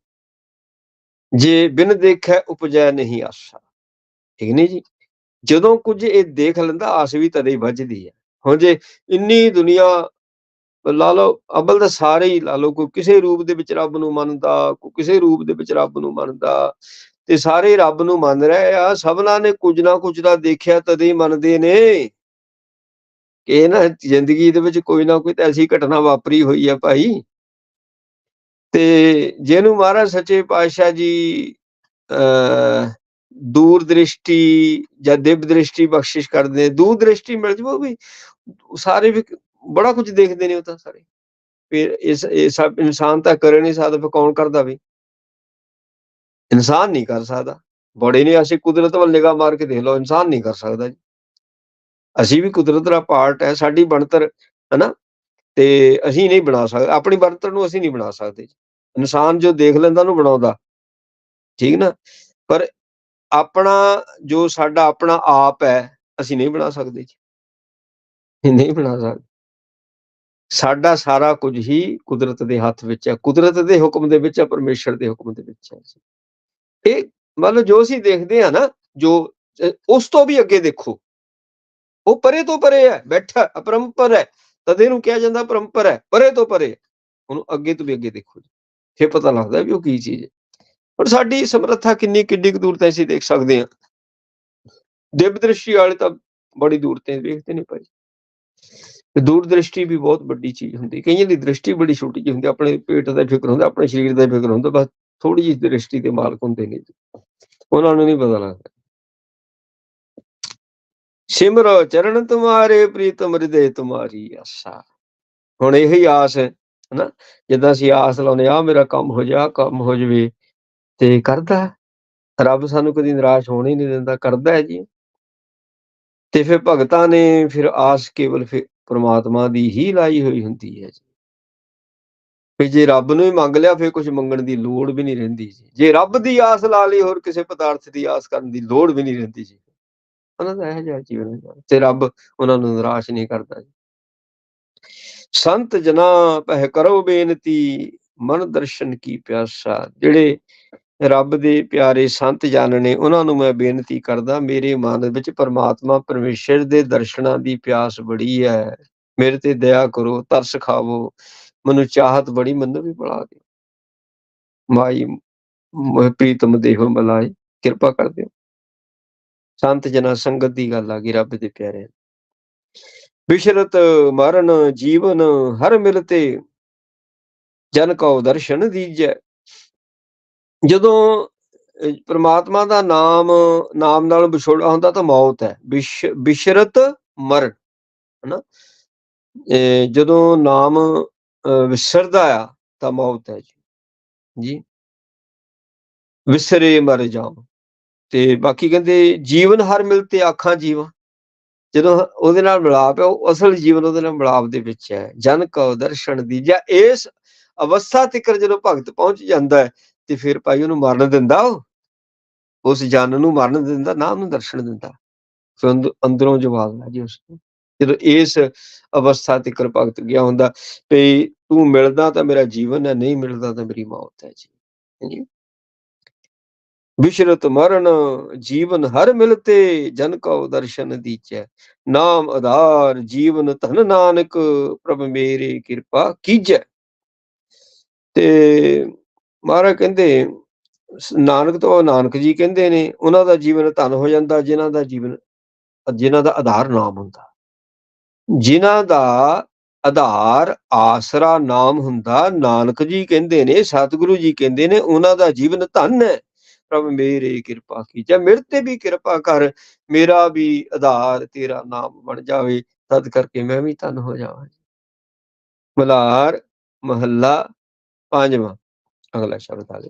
ਜੇ ਬਿਨ ਦੇਖੈ ਉਪਜੈ ਨਹੀਂ ਆਸਾ। ਠੀਕ ਨਹੀਂ ਜੀ? ਜਦੋਂ ਕੁਝ ਇਹ ਦੇਖ ਲੈਂਦਾ, ਆਸ ਵੀ ਤਦੇ ਹੀ ਵੱਜਦੀ ਹੈ। ਹੁਣ ਜੇ ਇੰਨੀ ਦੁਨੀਆ ਲਾ ਲਓ, ਅਬਲ ਤਾਂ ਸਾਰੇ ਹੀ ਲਾ ਲਓ, ਕੋਈ ਕਿਸੇ ਰੂਪ ਦੇ ਵਿੱਚ ਰੱਬ ਨੂੰ ਮੰਨਦਾ, ਕੋਈ ਕਿਸੇ ਰੂਪ ਦੇ ਵਿੱਚ ਰੱਬ ਨੂੰ ਮੰਨਦਾ, ਤੇ ਸਾਰੇ ਰੱਬ ਨੂੰ ਮੰਨ ਰਹੇ ਆ, ਸਭਨਾਂ ਨੇ ਕੁਝ ਨਾ ਕੁਝ ਦਾ ਦੇਖਿਆ, ਤਦੇ ਹੀ ਮੰਨਦੇ ਨੇ। ਕਿ ਇਹ ਨਾ ਜ਼ਿੰਦਗੀ ਦੇ ਵਿੱਚ ਕੋਈ ਨਾ ਕੋਈ ਤਾਂ ਐਸੀ ਘਟਨਾ ਵਾਪਰੀ ਹੋਈ ਹੈ ਭਾਈ। ਤੇ ਜਿਹਨੂੰ ਮਹਾਰਾਜ ਸੱਚੇ ਪਾਤਸ਼ਾਹ ਜੀ ਅ ਦੂਰ ਦ੍ਰਿਸ਼ਟੀ ਜਾਂ ਦਿਵ ਦ੍ਰਿਸ਼ਟੀ ਬਖਸ਼ਿਸ਼ ਕਰਦੇ ਦੂਰ ਦ੍ਰਿਸ਼ਟੀ ਮਿਲ ਜਵੇ ਵੀ ਸਾਰੇ ਵੀ ਬੜਾ ਕੁਝ ਦੇਖਦੇ ਨੇ ਉਹ ਤਾਂ ਸਾਰੇ। ਫਿਰ ਇਸ, ਇਹ ਸਭ ਇਨਸਾਨ ਤਾਂ ਕਰ ਨਹੀਂ ਸਕਦਾ ਫਿਰ ਕੌਣ ਕਰਦਾ ਵੀ? ਇਨਸਾਨ ਨਹੀਂ ਕਰ ਸਕਦਾ। ਬੜੇ ਨੇ ਅਸੀਂ ਕੁਦਰਤ ਵੱਲ ਨਿਗਾਹ ਮਾਰ ਕੇ ਦੇਖ ਲਓ, ਇਨਸਾਨ ਨਹੀਂ ਕਰ ਸਕਦਾ ਜੀ। ਅਸੀਂ ਵੀ ਕੁਦਰਤ ਦਾ ਪਾਰਟ ਹੈ, ਸਾਡੀ ਬਣਤਰ, ਹੈਨਾ? ਤੇ ਅਸੀਂ ਨਹੀਂ ਬਣਾ ਸਕਦੇ, ਆਪਣੀ ਬਣਤਰ ਨੂੰ ਅਸੀਂ ਨਹੀਂ ਬਣਾ ਸਕਦੇ ਇਨਸਾਨ ਜੋ ਦੇਖ ਲੈਂਦਾ ਉਹਨੂੰ ਬਣਾਉਂਦਾ। ਠੀਕ ਨਾ? ਪਰ ਆਪਣਾ, ਜੋ ਸਾਡਾ ਆਪਣਾ ਆਪ ਹੈ, ਅਸੀਂ ਨਹੀਂ ਬਣਾ ਸਕਦੇ ਜੀ। ਨਹੀਂ ਬਣਾ ਸਕਦੇ। ਸਾਡਾ ਸਾਰਾ ਕੁਝ ਹੀ ਕੁਦਰਤ ਦੇ ਹੱਥ ਵਿੱਚ ਹੈ। ਕੁਦਰਤ ਦੇ ਹੁਕਮ ਦੇ ਵਿੱਚ ਹੈ, ਪਰਮੇਸ਼ਰ ਦੇ ਹੁਕਮ ਦੇ ਵਿੱਚ ਹੈ ਇਹ ਮਤਲਬ ਜੋ ਅਸੀਂ ਦੇਖਦੇ ਆ ਨਾ, ਜੋ ਉਸ ਤੋਂ ਵੀ ਅੱਗੇ ਦੇਖੋ। ਉਹ ਪਰੇ ਤੋਂ ਪਰੇ ਹੈ, ਬੈਠਾ, ਅਪਰੰਪਰ ਹੈ। ਤਦ ਇਹਨੂੰ ਕਿਹਾ ਜਾਂਦਾ ਪਰੰਪਰ ਹੈ, ਪਰੇ ਤੋਂ ਪਰੇ ਉਹਨੂੰ ਅੱਗੇ ਤੋਂ ਵੀ ਅੱਗੇ ਦੇਖੋ ਜੀ। ਫੇ ਪਤਾ ਲੱਗਦਾ ਵੀ ਉਹ ਕੀ ਚੀਜ਼ ਹੈ। ਪਰ ਸਾਡੀ ਸਮਰੱਥਾ ਕਿੰਨੀ ਕਿੱਡੀ ਦੂਰ ਤੱਕ ਅਸੀਂ ਦੇਖ ਸਕਦੇ ਹਾਂ। ਦਿਵ ਦ੍ਰਿਸ਼ਟੀ ਵਾਲੇ ਤਾਂ ਬੜੀ ਦੂਰ ਤੇ ਵੇਖਦੇ ਨਹੀਂ ਭਾਈ। ਦੂਰ ਦ੍ਰਿਸ਼ਟੀ ਵੀ ਬਹੁਤ ਵੱਡੀ ਚੀਜ਼ ਹੁੰਦੀ। ਕਈਆਂ ਦੀ ਦ੍ਰਿਸ਼ਟੀ ਬੜੀ ਛੋਟੀ ਜਿਹੀ ਹੁੰਦੀ, ਆਪਣੇ ਪੇਟ ਦਾ ਫਿਕਰ ਹੁੰਦਾ, ਆਪਣੇ ਸਰੀਰ ਦਾ ਫਿਕਰ ਹੁੰਦਾ, ਬਸ ਥੋੜੀ ਜਿਹੀ ਦ੍ਰਿਸ਼ਟੀ ਦੇ ਮਾਲਕ ਹੁੰਦੇ ਨੇ। ਉਹਨਾਂ ਨੂੰ ਨਹੀਂ ਪਤਾ ਲੱਗਦਾ। ਸਿਮਰੋ, ਚਰਨ ਤੁਮਾਰੇ ਪ੍ਰੀਤਮ ਹਿਰਦੇ ਤੁਮਾਰੀ ਆਸਾ। ਹੁਣ ਇਹੀ ਆਸ ਹੈ, ਹਨਾ? ਜਿੱਦਾਂ ਅਸੀਂ ਆਸ ਲਾਉਂਦੇ ਆ ਮੇਰਾ ਕੰਮ ਹੋ ਜਾ ਕੰਮ ਹੋ ਜਵੇ। ਤੇ ਕਰਦਾ ਰੱਬ ਸਾਨੂੰ ਕਦੀ ਨਿਰਾਸ਼ ਹੋਣ ਹੀ ਨਹੀਂ ਦਿੰਦਾ, ਕਰਦਾ ਹੈ ਜੀ। ਤੇ ਫਿਰ ਭਗਤਾਂ ਨੇ ਫਿਰ ਆਸ ਕੇਵਲ ਫਿਰ ਪ੍ਰਮਾਤਮਾ ਦੀ ਹੀ ਲਾਈ ਹੋਈ ਹੁੰਦੀ ਹੈ ਜੀ। ਫਿਰ ਜੇ ਰੱਬ ਨੂੰ ਹੀ ਮੰਗ ਲਿਆ, ਫਿਰ ਕੁਝ ਮੰਗਣ ਦੀ ਲੋੜ ਵੀ ਨਹੀਂ ਰਹਿੰਦੀ ਜੀ। ਜੇ ਰੱਬ ਦੀ ਆਸ ਲਾ ਲਈ, ਹੋਰ ਕਿਸੇ ਪਦਾਰਥ ਦੀ ਆਸ ਕਰਨ ਦੀ ਲੋੜ ਵੀ ਨਹੀਂ ਰਹਿੰਦੀ ਜੀ। ਉਹਨਾਂ ਦਾ ਇਹ ਜਿਹਾ ਜੀਵਨ ਤੇ ਰੱਬ ਉਹਨਾਂ ਨੂੰ ਨਿਰਾਸ਼ ਨਹੀਂ ਕਰਦਾ ਜੀ। ਸੰਤ ਜਨਾ ਪਹਿ ਕਰੋ ਬੇਨਤੀ, ਮਨ ਦਰਸ਼ਨ ਕੀ ਪਿਆਸਾ, ਜਿਹੜੇ ਰੱਬ ਦੇ ਪਿਆਰੇ ਸੰਤ ਜਨ ਨੇ ਉਹਨਾਂ ਨੂੰ ਮੈਂ ਬੇਨਤੀ ਕਰਦਾ, ਮੇਰੇ ਮਨ ਵਿੱਚ ਪਰਮਾਤਮਾ ਪਰਮੇਸ਼ਰ ਦੇ ਦਰਸ਼ਨਾਂ ਦੀ ਪਿਆਸ ਬੜੀ ਹੈ। ਮੇਰੇ ਤੇ ਦਇਆ ਕਰੋ, ਤਰਸ ਖਾਵੋ, ਮੈਨੂੰ ਚਾਹਤ ਬੜੀ, ਮੈਨੂੰ ਵੀ ਬੁਲਾ ਦਿਓ। ਮਾਈ ਪ੍ਰੀਤਮ ਦੇਹੋ ਮਲਾਈ ਕਿਰਪਾ ਕਰ ਦਿਓ। ਸੰਤ ਜਨਾ, ਸੰਗਤ ਦੀ ਗੱਲ ਆ ਗਈ, ਰੱਬ ਦੇ ਪਿਆਰੇ ਬਿਸ਼ਰਤ ਮਰਨ ਜੀਵਨ, ਹਰ ਮਿਲਤੇ ਜਨ ਕਉ ਦਰਸ਼ਨ ਦੀਜੈ। ਜਦੋਂ ਪ੍ਰਮਾਤਮਾ ਦਾ ਨਾਮ ਨਾਮ ਨਾਲ ਵਿਛੋੜਾ ਹੁੰਦਾ ਤਾਂ ਮੌਤ ਹੈ। ਬਿਸ਼ਰਤ ਮਰਨ, ਹਨਾ? ਜਦੋਂ ਨਾਮ ਵਿਸਰਦਾ ਆ ਤਾਂ ਮੌਤ ਹੈ ਜੀ। ਜੀ। ਵਿਸਰੇ ਮਰ ਜਾਓ। ਤੇ ਬਾਕੀ ਕਹਿੰਦੇ, ਜੀਵਨ ਹਰ ਮਿਲਤੇ ਆਖਾਂ ਜੀਵ। ਜਦੋਂ ਉਹਦੇ ਨਾਲ ਮਿਲਾਪ ਹੈ, ਉਹ ਅਸਲ ਜੀਵਨ ਉਹਦੇ ਨਾਲ ਮਿਲਾਪ ਦੇ ਵਿੱਚ ਹੈ। ਜਨ ਕਉ ਦਰਸ਼ਨ ਦੀ ਜਾਂ ਇਸ ਅਵਸਥਾ ਤੱਕ ਜਦੋਂ ਭਗਤ ਪਹੁੰਚ ਜਾਂਦਾ ਹੈ ਤੇ ਫਿਰ ਭਾਈ ਉਹਨੂੰ ਮਰਨ ਦਿੰਦਾ ਉਹ। ਉਸ ਜਨ ਨੂੰ ਮਰਨ ਦਿੰਦਾ ਨਾਮ ਨੂੰ ਦਰਸ਼ਨ ਦਿੰਦਾ। ਫਿਰ ਅੰਦਰੋਂ ਜਵਾਬ ਆ ਜੀ ਉਸ ਨੂੰ ਜਦੋਂ ਇਸ ਅਵਸਥਾ ਤੱਕ ਭਗਤ ਗਿਆ ਹੁੰਦਾ ਤੇ ਤੂੰ ਮਿਲਦਾ ਤਾਂ ਮੇਰਾ ਜੀਵਨ ਹੈ, ਨਹੀਂ ਮਿਲਦਾ ਤਾਂ ਮੇਰੀ ਮੌਤ ਹੈ ਜੀ। ਵਿਸ਼ਰਤ ਮਰਨ, ਜੀਵਨ ਹਰ ਮਿਲਤੇ, ਜਨ ਕਉ ਦਰਸ਼ਨ ਦੀਚੈ। ਨਾਮ ਆਧਾਰ, ਜੀਵਨ ਧਨ ਨਾਨਕ, ਪ੍ਰਭ ਮੇਰੇ ਕਿਰਪਾ ਕੀਜੈ। ਤੇ ਮਹਾਰਾਜ ਕਹਿੰਦੇ ਨਾਨਕ ਤੋਂ ਨਾਨਕ ਜੀ ਕਹਿੰਦੇ ਨੇ, ਉਹਨਾਂ ਦਾ ਜੀਵਨ ਧਨ ਹੋ ਜਾਂਦਾ, ਜਿਨ੍ਹਾਂ ਦਾ ਜੀਵਨ, ਜਿਨ੍ਹਾਂ ਦਾ ਆਧਾਰ ਨਾਮ ਹੁੰਦਾ। ਜਿਨ੍ਹਾਂ ਦਾ ਆਧਾਰ ਆਸਰਾ ਨਾਮ ਹੁੰਦਾ, ਨਾਨਕ ਜੀ ਕਹਿੰਦੇ ਨੇ, ਸਤਿਗੁਰੂ ਜੀ ਕਹਿੰਦੇ ਨੇ, ਉਹਨਾਂ ਦਾ ਜੀਵਨ ਧਨ ਹੈ। ਪ੍ਰਭ ਮੇਰੇ ਕਿਰਪਾ ਕੀ ਜੇ ਮੇਰੇ ਤੇ ਵੀ ਕਿਰਪਾ ਕਰ, ਮੇਰਾ ਵੀ ਆਧਾਰ ਤੇਰਾ ਨਾਮ ਬਣ ਜਾਵੇ, ਤਦ ਕਰਕੇ ਮੈਂ ਵੀ ਧਨ ਹੋ ਜਾਵਾਂ ਮਲਾਰ ਮਹੱਲਾ ਪੰਜਵਾਂ। ਅਗਲਾ ਸ਼ਬਦ ਆ ਗਿਆ।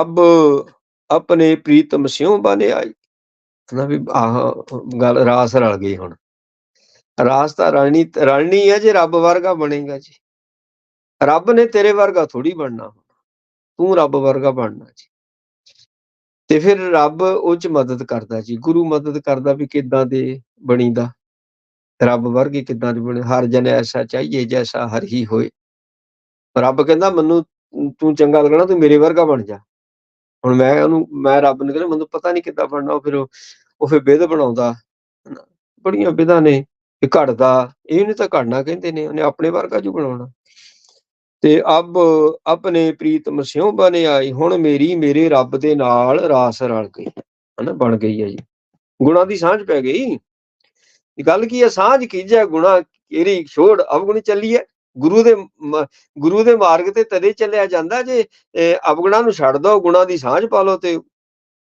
ਅਬ ਆਪਣੇ ਪ੍ਰੀਤਮ ਸਿਉ ਬਨੇ ਆਈ। ਨਾ ਵੀ ਆਹ ਗੱਲ ਰਾਸ ਰਲ ਗਈ ਹੁਣ। ਰਾਸ ਤਾਂ ਰਲਣੀ ਰਲਣੀ ਹੈ ਜੇ ਰੱਬ ਵਰਗਾ ਬਣੇਗਾ ਜੀ। ਰੱਬ ਨੇ ਤੇਰੇ ਵਰਗਾ ਥੋੜੀ ਬਣਨਾ ਤੂੰ ਰੱਬ ਵਰਗਾ ਬਣਨਾ ਜੀ। ਤੇ ਫਿਰ ਰੱਬ ਉਹ ਚ ਮਦਦ ਕਰਦਾ ਜੀ। ਗੁਰੂ ਮਦਦ ਕਰਦਾ ਵੀ ਕਿੱਦਾਂ ਦੇ ਬਣੀਦਾ। ਰੱਬ ਵਰਗੇ ਕਿੱਦਾਂ ਦੇ ਬਣੇ। ਹਰ ਜਨ ਐਸਾ ਚਾਹੀਏ ਜੈਸਾ ਹਰ ਹੀ ਹੋਏ। ਰੱਬ ਕਹਿੰਦਾ ਮੈਨੂੰ ਤੂੰ ਚੰਗਾ ਲੱਗਣਾ, ਤੂੰ ਮੇਰੇ ਵਰਗਾ ਬਣ ਜਾ। ਹੁਣ ਮੈਂ ਉਹਨੂੰ, ਮੈਂ ਰੱਬ ਨੂੰ ਕਹਿੰਦਾ, ਮੈਨੂੰ ਪਤਾ ਨਹੀਂ ਕਿੱਦਾਂ ਬਣਨਾ, ਉਹ ਫਿਰ ਉਹ ਫਿਰ ਵਿਧ ਬਣਾਉਂਦਾ। ਬੜੀਆਂ ਵਿਧਾਂ ਨੇ, ਇਹ ਘੜਦਾ ਇਹ ਨਹੀਂ ਤਾਂ ਘੜਨਾ ਕਹਿੰਦੇ ਨੇ, ਉਹਨੇ ਆਪਣੇ ਵਰਗਾ ਜੂ ਬਣਾਉਣਾ? ਤੇ ਅਬ, ਆਪਣੇ ਪ੍ਰੀਤ ਮਸਿਉ ਬਨੇ ਆਈ, ਹੁਣ ਮੇਰੀ, ਮੇਰੇ ਰੱਬ ਦੇ ਨਾਲ ਰਾਸ ਰਲ ਗਈ। ਹਨਾ, ਬਣ ਗਈ ਹੈ ਜੀ। ਗੁਣਾ ਦੀ ਸਾਂਝ ਪੈ ਗਈ। ਇਹ ਗੱਲ ਕੀ ਹੈ ਸਾਂਝ ਕੀਜੈ ਗੁਣਾ ਕਿਹੜੀ ਛੋੜ ਅਵਗੁਣ ਹੈ ਗੁਰੂ ਦੇ ਗੁਰੂ ਦੇ ਮਾਰਗ ਤੇ ਤਦੇ ਚੱਲਿਆ ਜਾਂਦਾ ਜੇ ਅਵਗੁਣਾ ਨੂੰ ਛੱਡ ਦੋ, ਗੁਣਾ ਦੀ ਸਾਂਝ ਪਾ ਲਓ ਤੇ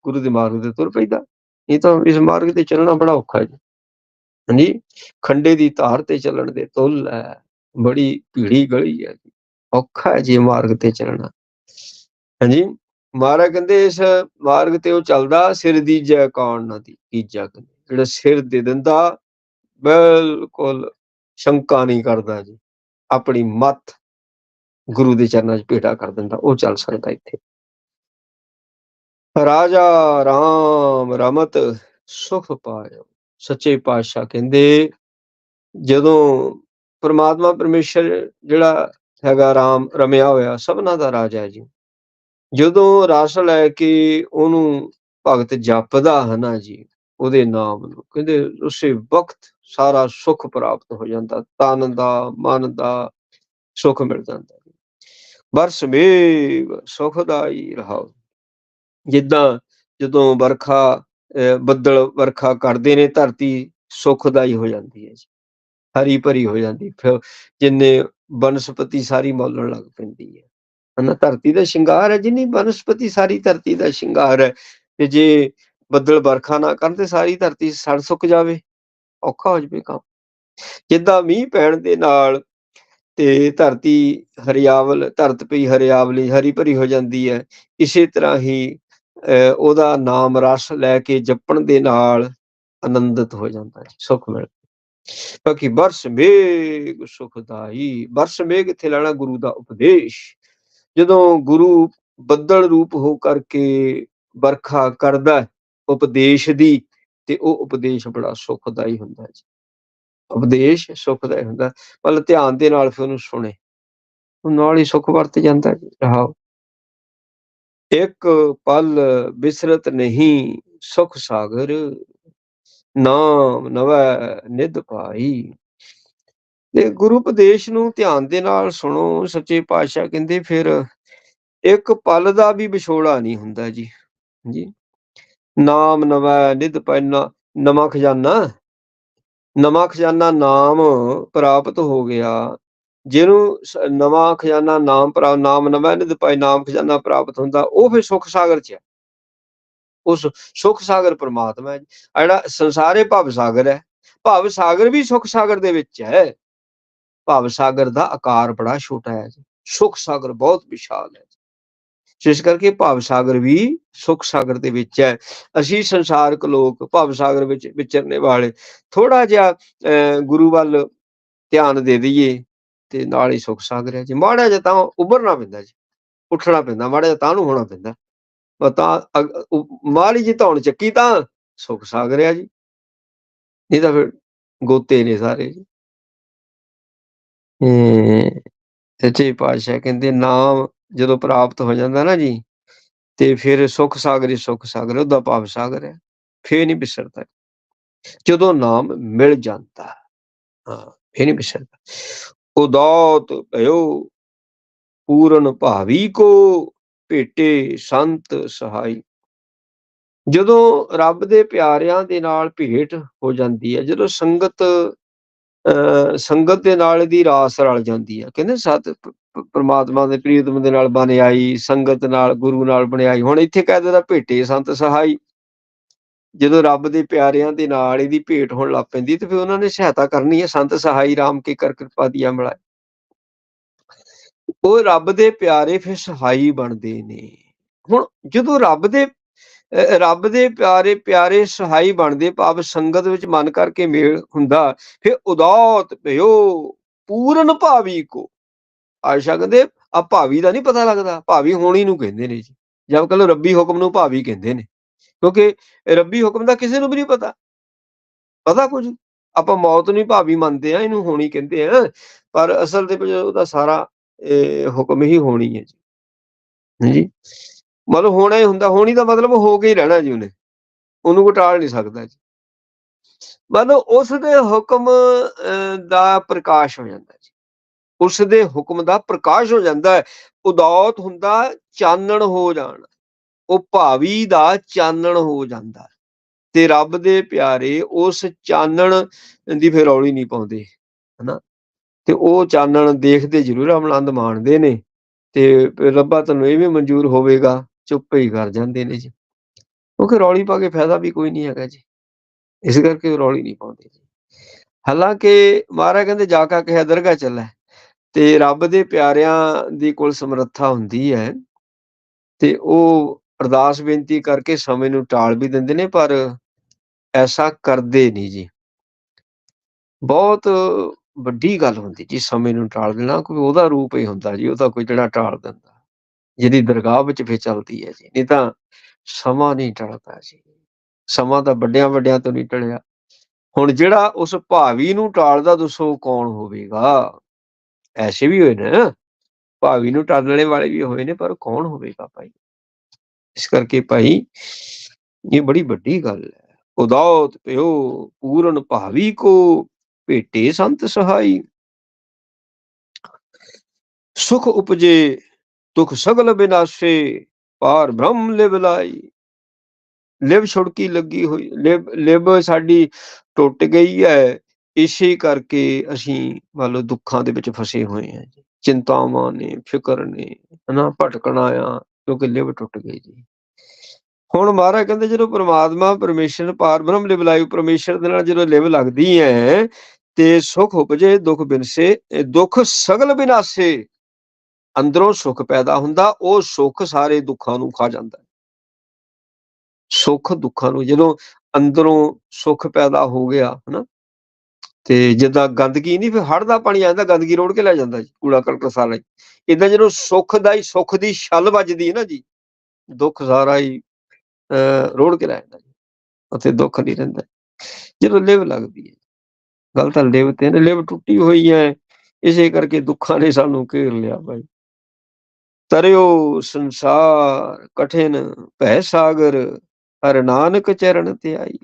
ਗੁਰੂ ਦੇ ਮਾਰਗ ਤੇ ਤੁਰ ਪੈਂਦਾ। ਇਹ ਤਾਂ ਇਸ ਮਾਰਗ ਤੇ ਚੱਲਣਾ ਬੜਾ ਔਖਾ ਹੈ ਜੀ। ਹਾਂਜੀ? ਖੰਡੇ ਦੀ ਧਾਰ ਤੇ ਚੱਲਣ ਦੇ ਤੁਲ ਹੈ। ਬੜੀ ਭੀੜੀ ਗਲੀ ਹੈ ਔਖਾ ਹੈ ਜੀ ਮਾਰਗ ਤੇ ਚੱਲਣਾ। ਹਾਂਜੀ? ਮਹਾਰਾਜ ਕਹਿੰਦੇ ਇਸ ਮਾਰਗ ਤੇ ਉਹ ਚੱਲਦਾ, ਸਿਰ ਦੀ ਜੈ ਕੌਣ ਨਾ ਦੀ ਕੀਜਾ ਕਹਿੰਦੇ ਜਿਹੜਾ ਸਿਰ ਦੇ ਦਿੰਦਾ, ਬਿਲਕੁਲ ਸ਼ੰਕਾ ਨਹੀਂ ਕਰਦਾ ਜੀ। ਆਪਣੀ ਮੱਤ ਗੁਰੂ ਦੇ ਚਰਨਾਂ 'ਚ ਭੇਟਾ ਕਰ ਦਿੰਦਾ, ਉਹ ਚੱਲ ਸਕਦਾ ਇੱਥੇ। ਰਾਜਾ ਰਾਮ ਰਮਤ ਸੁਖ ਪਾਇਓ, ਸੱਚੇ ਪਾਤਸ਼ਾਹ ਕਹਿੰਦੇ, ਜਦੋਂ ਪਰਮਾਤਮਾ ਪਰਮੇਸ਼ਰ ਜਿਹੜਾ ਹੈਗਾ ਰਾਮ ਰਮਿਆ ਹੋਇਆ, ਸਭਨਾ ਦਾ ਰਾਜਾ ਹੈ ਜੀ। ਜਦੋਂ ਰਸ ਲੈ ਕੇ ਉਹਨੂੰ ਭਗਤ ਜਪਦਾ ਹਨਾ ਜੀ ਉਹਦੇ ਨਾਮ ਨੂੰ। ਕਹਿੰਦੇ ਉਸੇ ਵਕਤ ਸਾਰਾ ਸੁੱਖ ਪ੍ਰਾਪਤ ਹੋ ਜਾਂਦਾ, ਤਨ ਦਾ, ਮਨ ਦਾ ਸੁੱਖ ਮਿਲ ਜਾਂਦਾ। ਬਰਸ ਸੁਖਦਾਈ ਰਹਾਓ। ਜਿੱਦਾਂ ਜਦੋਂ ਵਰਖਾ ਬੱਦਲ ਵਰਖਾ ਕਰਦੇ ਨੇ, ਧਰਤੀ ਸੁਖਦਾਈ ਹੋ ਜਾਂਦੀ ਹੈ ਜੀ। ਹਰੀ ਭਰੀ ਹੋ ਜਾਂਦੀ, ਫਿਰ ਜਿੰਨੇ ਬਨਸਪਤੀ ਸਾਰੀ ਮੌਲਣ ਲੱਗ ਪੈਂਦੀ ਹੈ। ਹਨਾ, ਧਰਤੀ ਦਾ ਸ਼ਿੰਗਾਰ ਹੈ, ਜਿੰਨੀ ਬਨਸਪਤੀ ਸਾਰੀ ਧਰਤੀ ਦਾ ਸ਼ਿੰਗਾਰ ਹੈ। ਤੇ ਜੇ ਬੱਦਲ ਵਰਖਾ ਨਾ ਕਰਨ ਤੇ ਸਾਰੀ ਧਰਤੀ ਸੜ ਸੁੱਕ ਜਾਵੇ। ਔਖਾ ਹੋ ਜਵੇ ਕੰਮ। ਜਿੱਦਾਂ ਮੀਂਹ ਪੈਣ ਦੇ ਨਾਲ ਤੇ ਧਰਤੀ ਹਰਿਆਵਲ, ਧਰਤ ਪਈ ਹਰਿਆਵਲੀ, ਹਰੀ ਭਰੀ ਹੋ ਜਾਂਦੀ ਹੈ, ਇਸੇ ਤਰ੍ਹਾਂ ਹੀ ਉਹਦਾ ਨਾਮ ਰਸ ਲੈ ਕੇ ਜਪਣ ਦੇ ਨਾਲ ਆਨੰਦਿਤ ਹੋ ਜਾਂਦਾ ਹੈ, ਸੁਖ ਮਿਲਦਾ ਬਾਕੀ ਬਰਸ ਮੇਗ ਸੁਖਦਾਈ, ਬਰਸ ਮੇਗ ਇੱਥੇ ਲੈਣਾ ਗੁਰੂ ਦਾ ਉਪਦੇਸ਼। ਜਦੋਂ ਗੁਰੂ ਬੱਦਲ ਰੂਪ ਹੋ ਕਰਕੇ ਵਰਖਾ ਕਰਦਾ ਉਪਦੇਸ਼ ਦੀ ਤੇ ਉਹ ਉਪਦੇਸ਼ ਬੜਾ ਸੁਖਦਾਈ ਹੁੰਦਾ ਜੀ। ਉਪਦੇਸ਼ ਸੁਖਦਾਈ ਹੁੰਦਾ ਪਰ ਧਿਆਨ ਦੇ ਨਾਲ ਫਿਰ ਉਹਨੂੰ ਸੁਣੇ। ਉਹ ਨਾਲ ਹੀ ਸੁਖ ਵਰਤ ਜਾਂਦਾ ਜੀ, ਰਹਾਓ। ਇੱਕ ਪਲ ਬਿਸਰਤ ਨਹੀਂ, ਸੁਖ ਸਾਗਰ ਨਾਮ ਨਵੈ ਨਿਧ ਪਾਈ। ਤੇ ਗੁਰੂ ਉਪਦੇਸ਼ ਨੂੰ ਧਿਆਨ ਦੇ ਨਾਲ ਸੁਣੋ, ਸੱਚੇ ਪਾਤਸ਼ਾਹ ਕਹਿੰਦੇ ਫਿਰ ਇੱਕ ਪਲ ਦਾ ਵੀ ਵਿਛੋੜਾ ਨਹੀਂ ਹੁੰਦਾ ਜੀ। ਜੀ ਨਾਮ ਨਵੈ ਨਿਧ ਪੈਨਾ, ਨਵਾਂ ਖਜ਼ਾਨਾ। ਨਵਾਂ ਖਜ਼ਾਨਾ ਨਾਮ ਪ੍ਰਾਪਤ ਹੋ ਗਿਆ। ਜਿਹਨੂੰ ਨਵਾਂ ਖਜ਼ਾਨਾ ਨਾਮ ਪ੍ਰਾਪਤ ਨਾਮ ਨਵਾਂ ਨਿਧ ਪਾਈ ਨਾਮ ਖਜ਼ਾਨਾ ਪ੍ਰਾਪਤ ਹੁੰਦਾ, ਉਹ ਫਿਰ ਸੁਖ ਸਾਗਰ ਚ ਹੈ। ਉਸ ਸੁਖ ਸਾਗਰ ਪ੍ਰਮਾਤਮਾ ਹੈ ਜਿਹੜਾ ਸੰਸਾਰੇ ਭਵ ਸਾਗਰ ਹੈ, ਭਵ ਸਾਗਰ ਵੀ ਸੁਖ ਸਾਗਰ ਦੇ ਵਿੱਚ ਹੈ। ਭਵ ਸਾਗਰ ਦਾ ਆਕਾਰ ਬੜਾ ਛੋਟਾ ਹੈ ਸੁਖ ਸਾਗਰ ਬਹੁਤ ਵਿਸ਼ਾਲ ਹੈ। ਇਸ ਕਰਕੇ ਭਾਵ ਸਾਗਰ ਵੀ ਸੁਖ ਸਾਗਰ ਦੇ ਵਿੱਚ ਹੈ। ਅਸੀਂ ਸੰਸਾਰਕ ਲੋਕ ਭਾਵ ਸਾਗਰ ਵਿੱਚ ਵਿਚਰਨੇ ਵਾਲੇ ਥੋੜਾ ਜਿਹਾ ਗੁਰੂ ਵੱਲ ਧਿਆਨ ਦੇ ਦਈਏ ਤੇ ਨਾਲ ਹੀ ਸੁਖ ਸਾਗਰ ਹੈ ਜੀ। ਮਾੜਾ ਜਿਹਾ ਤਾਂ ਉੱਭਰਨਾ ਪੈਂਦਾ ਜੀ, ਉੱਠਣਾ ਪੈਂਦਾ, ਮਾੜਾ ਜਿਹਾ ਤਾਂ ਨੂੰ ਹੋਣਾ ਪੈਂਦਾ। ਪਤਾ ਮਾਲੀ ਜੀ ਧੌਣ ਚੱਕੀ ਤਾਂ ਸੁਖ ਸਾਗਰ ਹੈ ਜੀ। ਨਹੀਂ ਤਾਂ ਫਿਰ ਗੋਤੇ ਨੇ ਸਾਰੇ ਜੀ। ਸੱਚੇ ਪਾਤਸ਼ਾਹ ਕਹਿੰਦੇ, ਨਾਮ ਜਦੋਂ ਪ੍ਰਾਪਤ ਹੋ ਜਾਂਦਾ ਨਾ ਜੀ, ਤੇ ਫਿਰ ਸੁਖ ਸਾਗਰ ਹੀ ਸੁਖ ਸਾਗਰ, ਉਹਦਾ ਭਾਵ ਸਾਗਰ ਹੈ, ਫੇਰ ਨਹੀਂ ਵਿਸਰਦਾ ਜਦੋਂ ਨਾਮ ਮਿਲ ਜਾਂਦਾ, ਹਾਂ, ਫੇਰ ਨਹੀਂ ਵਿਸਰਦਾ ਉਦਾਤ ਭਇਓ, ਪੂਰਨ ਭਾਵੀ ਕੋ ਭੇਟੇ ਸੰਤ ਸਹਾਈ। ਜਦੋਂ ਰੱਬ ਦੇ ਪਿਆਰਿਆਂ ਦੇ ਨਾਲ ਭੇਟ ਹੋ ਜਾਂਦੀ ਹੈ, ਜਦੋਂ ਸੰਗਤ ਸੰਗਤ ਦੇ ਨਾਲ ਇਹਦੀ ਰਾਸ ਰਲ ਜਾਂਦੀ ਹੈ ਕਹਿੰਦੇ ਸਤ ਪ੍ਰਮਾਤਮਾ ਦੇ ਪ੍ਰੀਤਮ ਦੇ ਨਾਲ ਬਣ ਸੰਗਤ ਨਾਲ, ਗੁਰੂ ਨਾਲ ਬਣਾਈ ਹੁਣ ਇੱਥੇ ਕਹਿ ਦਿੰਦਾ ਭੇਟੇ ਸੰਤ ਸਹਾਈ। ਜਦੋਂ ਰੱਬ ਦੇ ਪਿਆਰਿਆਂ ਦੇ ਨਾਲ ਇਹਦੀ ਭੇਟ ਹੋਣ ਲੱਗ ਪੈਂਦੀ ਤੇ ਫਿਰ ਉਹਨਾਂ ਨੇ ਸਹਾਇਤਾ ਕਰਨੀ ਹੈ ਸੰਤ ਸਹਾਈ RAM ਕੇ ਕਰ ਕਿਰਪਾ ਦੀ ਅਮਲਾ ਉਹ ਰੱਬ ਦੇ ਪਿਆਰੇ ਫਿਰ ਸਹਾਈ ਬਣਦੇ ਨੇ। ਹੁਣ ਜਦੋਂ ਰੱਬ ਦੇ ਰੱਬ ਦੇ ਪਿਆਰੇ ਪਿਆਰੇ ਸਹਾਈ ਬਣਦੇ ਭਾਵ ਸੰਗਤ ਵਿੱਚ ਮਨ ਕਰਕੇ ਮੇਲ ਹੁੰਦਾ। ਫਿਰ ਉਦਾਤ ਭਇਓ, ਪੂਰਨ ਭਾਵੀ ਕੋ ਆਇਸ਼ਾ ਕਹਿੰਦੇ, ਆ ਭਾਵੀ ਦਾ ਨਹੀਂ ਪਤਾ ਲੱਗਦਾ, ਭਾਵੀ ਹੋਣੀ ਨੂੰ ਕਹਿੰਦੇ ਨੇ ਜੀ। ਜਦ ਕੱਲ ਰੱਬੀ ਹੁਕਮ ਨੂੰ ਭਾਵੀ ਕਹਿੰਦੇ ਨੇ। ਕਿਉਂਕਿ ਰੱਬੀ ਹੁਕਮ ਦਾ ਕਿਸੇ ਨੂੰ ਵੀ ਨਹੀਂ ਪਤਾ। ਪਤਾ ਕੁਝ? ਆਪਾਂ ਮੌਤ ਨੂੰ ਭਾਵੀ ਮੰਨਦੇ ਆ ਇਹਨੂੰ ਹੋਣੀ ਕਹਿੰਦੇ ਆ ਪਰ ਅਸਲ ਦੇ ਵਿੱਚ ਉਹਦਾ ਸਾਰਾ ਹੁਕਮ ਹੀ ਹੋਣੀ ਹੈ ਜੀ। ਜੀ ਮਤਲਬ ਹੋਣਾ ਹੀ ਹੁੰਦਾ, ਹੋਣੀ ਦਾ ਮਤਲਬ ਹੋ ਕੇ ਹੀ ਰਹਿਣਾ ਜੀ ਉਹਨੇ। ਉਹਨੂੰ ਕੋਈ ਟਾਲ ਨਹੀਂ ਸਕਦਾ ਜੀ। ਮਤਲਬ ਉਸ ਦੇ ਹੁਕਮ ਦਾ ਪ੍ਰਕਾਸ਼ ਹੋ ਜਾਂਦਾ ਜੀ। ਉਸ ਦੇ ਹੁਕਮ ਦਾ ਪ੍ਰਕਾਸ਼ ਹੋ ਜਾਂਦਾ ਹੈ। ਉਦਾਤ ਹੁੰਦਾ, ਚਾਨਣ ਹੋ ਜਾਣਾ। ਉਹ ਭਾਵੀ ਦਾ ਚਾਨਣ ਹੋ ਜਾਂਦਾ। ਤੇ ਰੱਬ ਦੇ ਪਿਆਰੇ ਉਸ ਚਾਨਣ ਦੀ ਫਿਰ ਔਲੀ ਨਹੀਂ ਪਾਉਂਦੇ, ਹਨਾ? ਤੇ ਉਹ ਚਾਨਣ ਦੇਖਦੇ ਜ਼ਰੂਰ ਆਨੰਦ ਮਾਣਦੇ ਨੇ। ਤੇ ਰੱਬਾ ਤੈਨੂੰ ਇਹ ਵੀ ਮਨਜ਼ੂਰ ਹੋਵੇਗਾ। ਚੁੱਪ ਹੀ ਕਰ ਜਾਂਦੇ ਨੇ ਜੀ। ਕਿਉਂਕਿ ਰੌਲੀ ਪਾ ਕੇ ਫਾਇਦਾ ਵੀ ਕੋਈ ਨਹੀਂ ਹੈਗਾ ਜੀ। ਇਸ ਕਰਕੇ ਰੌਲੀ ਨਹੀਂ ਪਾਉਂਦੇ ਜੀ। ਹਾਲਾਂਕਿ ਮਹਾਰਾਜ ਕਹਿੰਦੇ ਜਾ ਕੇ ਕਿਹਾ ਦਰਗਾ ਚੱਲੇ ਤੇ ਰੱਬ ਦੇ ਪਿਆਰਿਆਂ ਦੀ ਕੋਲ ਸਮਰੱਥਾ ਹੁੰਦੀ ਹੈ। ਤੇ ਉਹ ਅਰਦਾਸ ਬੇਨਤੀ ਕਰਕੇ ਸਮੇਂ ਨੂੰ ਟਾਲ ਵੀ ਦਿੰਦੇ ਨੇ, ਪਰ ਐਸਾ ਕਰਦੇ ਨਹੀਂ ਜੀ। ਬਹੁਤ ਵੱਡੀ ਗੱਲ ਹੁੰਦੀ ਜੀ, ਸਮੇਂ ਨੂੰ ਟਾਲ ਦੇਣਾ ਕੋਈ ਉਹਦਾ ਰੂਪ ਹੀ ਹੁੰਦਾ ਜੀ, ਉਹਦਾ ਕੋਈ ਜਿਹੜਾ ਟਾਲ ਦਿੰਦਾ। ਜਿਹਦੀ ਦਰਗਾਹ ਵਿੱਚ ਫੇ ਚੱਲਦੀ ਹੈ ਜੀ, ਨਹੀਂ ਤਾਂ ਸਮਾਂ ਨਹੀਂ ਟਲਦਾ ਜੀ। ਸਮਾਂ ਤਾਂ ਵੱਡਿਆਂ ਵੱਡਿਆਂ ਤੋਂ ਨਹੀਂ ਟਲਿਆ। ਹੁਣ ਜਿਹੜਾ ਉਸ ਭਾਵੀ ਨੂੰ ਟਾਲਦਾ ਦੱਸੋ ਕੌਣ ਹੋਵੇਗਾ? ਐਸੇ ਵੀ ਹੋਏ ਨੇ। ਭਾਵੀ ਨੂੰ ਟਾਲਣ ਵਾਲੇ ਵੀ ਹੋਏ ਨੇ, ਪਰ ਕੌਣ ਹੋਵੇਗਾ ਭਾਈ? ਇਸ ਕਰਕੇ ਭਾਈ ਇਹ ਬੜੀ ਵੱਡੀ ਗੱਲ ਹੈ। ਉਦਾਤ ਪਿਓ, ਪੂਰਨ ਭਾਵੀ ਕੋ ਭੇਟੇ ਸੰਤ ਸਹਾਈ। ਸੁਖ ਉਪਜੇ ਦੁਖ ਸਗਲ ਬਿਨਾਸ਼ੇ ਪਾਰ ਬ੍ਰਹਮ ਲਿਵ ਲਾਈ। ਲਿਵ ਛੁੜਕੀ ਲੱਗੀ ਹੋਈ, ਲਿਵ ਲਿਵ ਸਾਡੀ ਟੁੱਟ ਗਈ ਹੈ ਇਸੇ ਕਰਕੇ ਅਸੀਂ ਮੰਨ ਲਓ ਦੁੱਖਾਂ ਦੇ ਵਿੱਚ ਫਸੇ ਹੋਏ ਹਾਂ ਜੀ। ਚਿੰਤਾਵਾਂ ਨੇ, ਫਿਕਰ ਨੇ, ਹਨਾ, ਭਟਕਣਾ ਆ, ਕਿਉਂਕਿ ਲਿਵ ਟੁੱਟ ਗਈ ਜੀ। ਹੁਣ ਮਹਾਰਾਜ ਕਹਿੰਦੇ ਜਦੋਂ ਪ੍ਰਮਾਤਮਾ ਪਰਮੇਸ਼ਰ ਪਾਰ ਬ੍ਰਹਮ ਲਿਵ ਲਾਈ ਪਰਮੇਸ਼ਰ ਦੇ ਨਾਲ ਜਦੋਂ ਲਿਵ ਲੱਗਦੀ ਹੈ ਤੇ ਸੁਖ ਉਪਜੇ, ਦੁੱਖ ਬਿਨਸੇ, ਦੁੱਖ ਸਗਲ ਬਿਨਾਸੇ। ਅੰਦਰੋਂ ਸੁੱਖ ਪੈਦਾ ਹੁੰਦਾ, ਉਹ ਸੁੱਖ ਸਾਰੇ ਦੁੱਖਾਂ ਨੂੰ ਖਾ ਜਾਂਦਾ ਹੈ। ਸੁਖ ਦੁੱਖਾਂ ਨੂੰ, ਜਦੋਂ ਅੰਦਰੋਂ ਸੁੱਖ ਪੈਦਾ ਹੋ ਗਿਆ, ਹਨਾ, ਤੇ ਜਿੱਦਾਂ ਗੰਦਗੀ ਨਹੀਂ, ਫਿਰ ਹੜ ਦਾ ਪਾਣੀ ਆਉਂਦਾ ਗੰਦਗੀ ਰੋੜ ਕੇ ਲੈ ਜਾਂਦਾ ਜੀ, ਕੂੜਾ ਕਰਕਟ ਸਾਰਾ ਹੀ। ਇਦਾਂ ਜਦੋਂ ਸੁੱਖ ਦਾ ਹੀ, ਸੁੱਖ ਦੀ ਛਲ ਵੱਜਦੀ ਹੈ ਨਾ ਜੀ, ਦੁੱਖ ਸਾਰਾ ਹੀ ਰੋੜ ਕੇ ਲੈ ਜਾਂਦਾ ਜੀ, ਉੱਥੇ ਦੁੱਖ ਨਹੀਂ ਰਹਿੰਦਾ। ਜਦੋਂ ਲਿਵ ਲੱਗਦੀ ਹੈ, ਗੱਲ ਤਾਂ ਲਿਵ ਤੇ ਨੇ, ਲਿਵ ਟੁੱਟੀ ਹੋਈ ਹੈ, ਇਸੇ ਕਰਕੇ ਦੁੱਖਾਂ ਨੇ ਸਾਨੂੰ ਘੇਰ ਲਿਆ ਭਾਈ ਤਰਿਓ ਸੰਸਾਰ ਕਠਿਨ ਭੈ ਸਾਗਰ, ਹਰ ਨਾਨਕ ਚਰਨ ਤੇ ਆਈ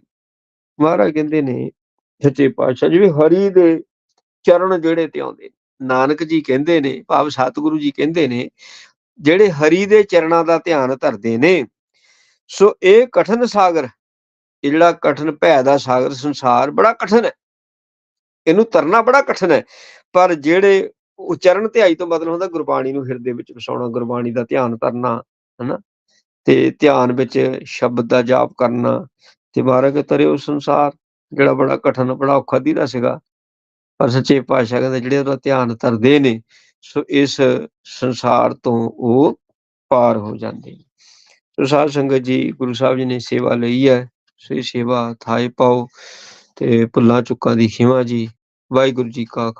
ਮਹਾਰਾਜ ਕਹਿੰਦੇ ਨੇ, ਸੱਚੇ ਪਾਤਸ਼ਾਹ ਜਿਵੇਂ ਹਰੀ ਦੇ ਚਰਨ ਜਿਹੜੇ ਤੇ ਆਉਂਦੇ ਨਾਨਕ ਜੀ ਕਹਿੰਦੇ ਨੇ, ਭਾਵ ਸਤਿਗੁਰੂ ਜੀ ਕਹਿੰਦੇ ਨੇ, ਜਿਹੜੇ ਹਰੀ ਦੇ ਚਰਨਾਂ ਦਾ ਧਿਆਨ ਧਰਦੇ ਨੇ, ਸੋ ਇਹ ਕਠਨ ਸਾਗਰ, ਇਹ ਜਿਹੜਾ ਕਠਨ ਭੈ ਦਾ ਸਾਗਰ, ਸੰਸਾਰ ਬੜਾ ਕਠਨ ਹੈ। ਇਹਨੂੰ ਤਰਨਾ ਬੜਾ ਕਠਨ ਹੈ। ਪਰ ਜਿਹੜੇ ਉਚਰਨ ਧਿਆਈ ਤੋਂ ਮਤਲਬ ਹੁੰਦਾ ਗੁਰਬਾਣੀ ਨੂੰ ਹਿਰਦੇ ਵਿੱਚ ਵਸਾਉਣਾ, ਗੁਰਬਾਣੀ ਦਾ ਧਿਆਨ ਕਰਨਾ ਹਨਾ? ਤੇ ਧਿਆਨ ਵਿੱਚ ਸ਼ਬਦ ਦਾ ਜਾਪ ਕਰਨਾ ਤੇ ਬਾਰਕ ਤਰੇ ਉਹ ਸੰਸਾਰ, ਜਿਹੜਾ ਬੜਾ ਕਠਨ, ਬੜਾ ਔਖਾ ਦੀਦਾ ਸੀਗਾ। ਪਰ ਸੱਚੇ ਪਾਤਸ਼ਾਹ ਕਹਿੰਦੇ ਜਿਹੜੇ ਉਹਦਾ ਧਿਆਨ ਧਰਦੇ ਨੇ, ਸੋ ਇਸ ਸੰਸਾਰ ਤੋਂ ਉਹ ਪਾਰ ਹੋ ਜਾਂਦੇ ਨੇ। ਸੋ ਸਾਧ ਸੰਗਤ ਜੀ, ਗੁਰੂ ਸਾਹਿਬ ਜੀ ਨੇ ਸੇਵਾ ਲਈ ਹੈ। ਸੋ ਇਹ ਸੇਵਾ ਥਾਏ ਪਾਓ ਤੇ ਭੁੱਲਾਂ ਚੁੱਕਾਂ ਦੀ ਖਿਮਾ ਜੀ। ਵਾਹਿਗੁਰੂ ਜੀ ਕਾ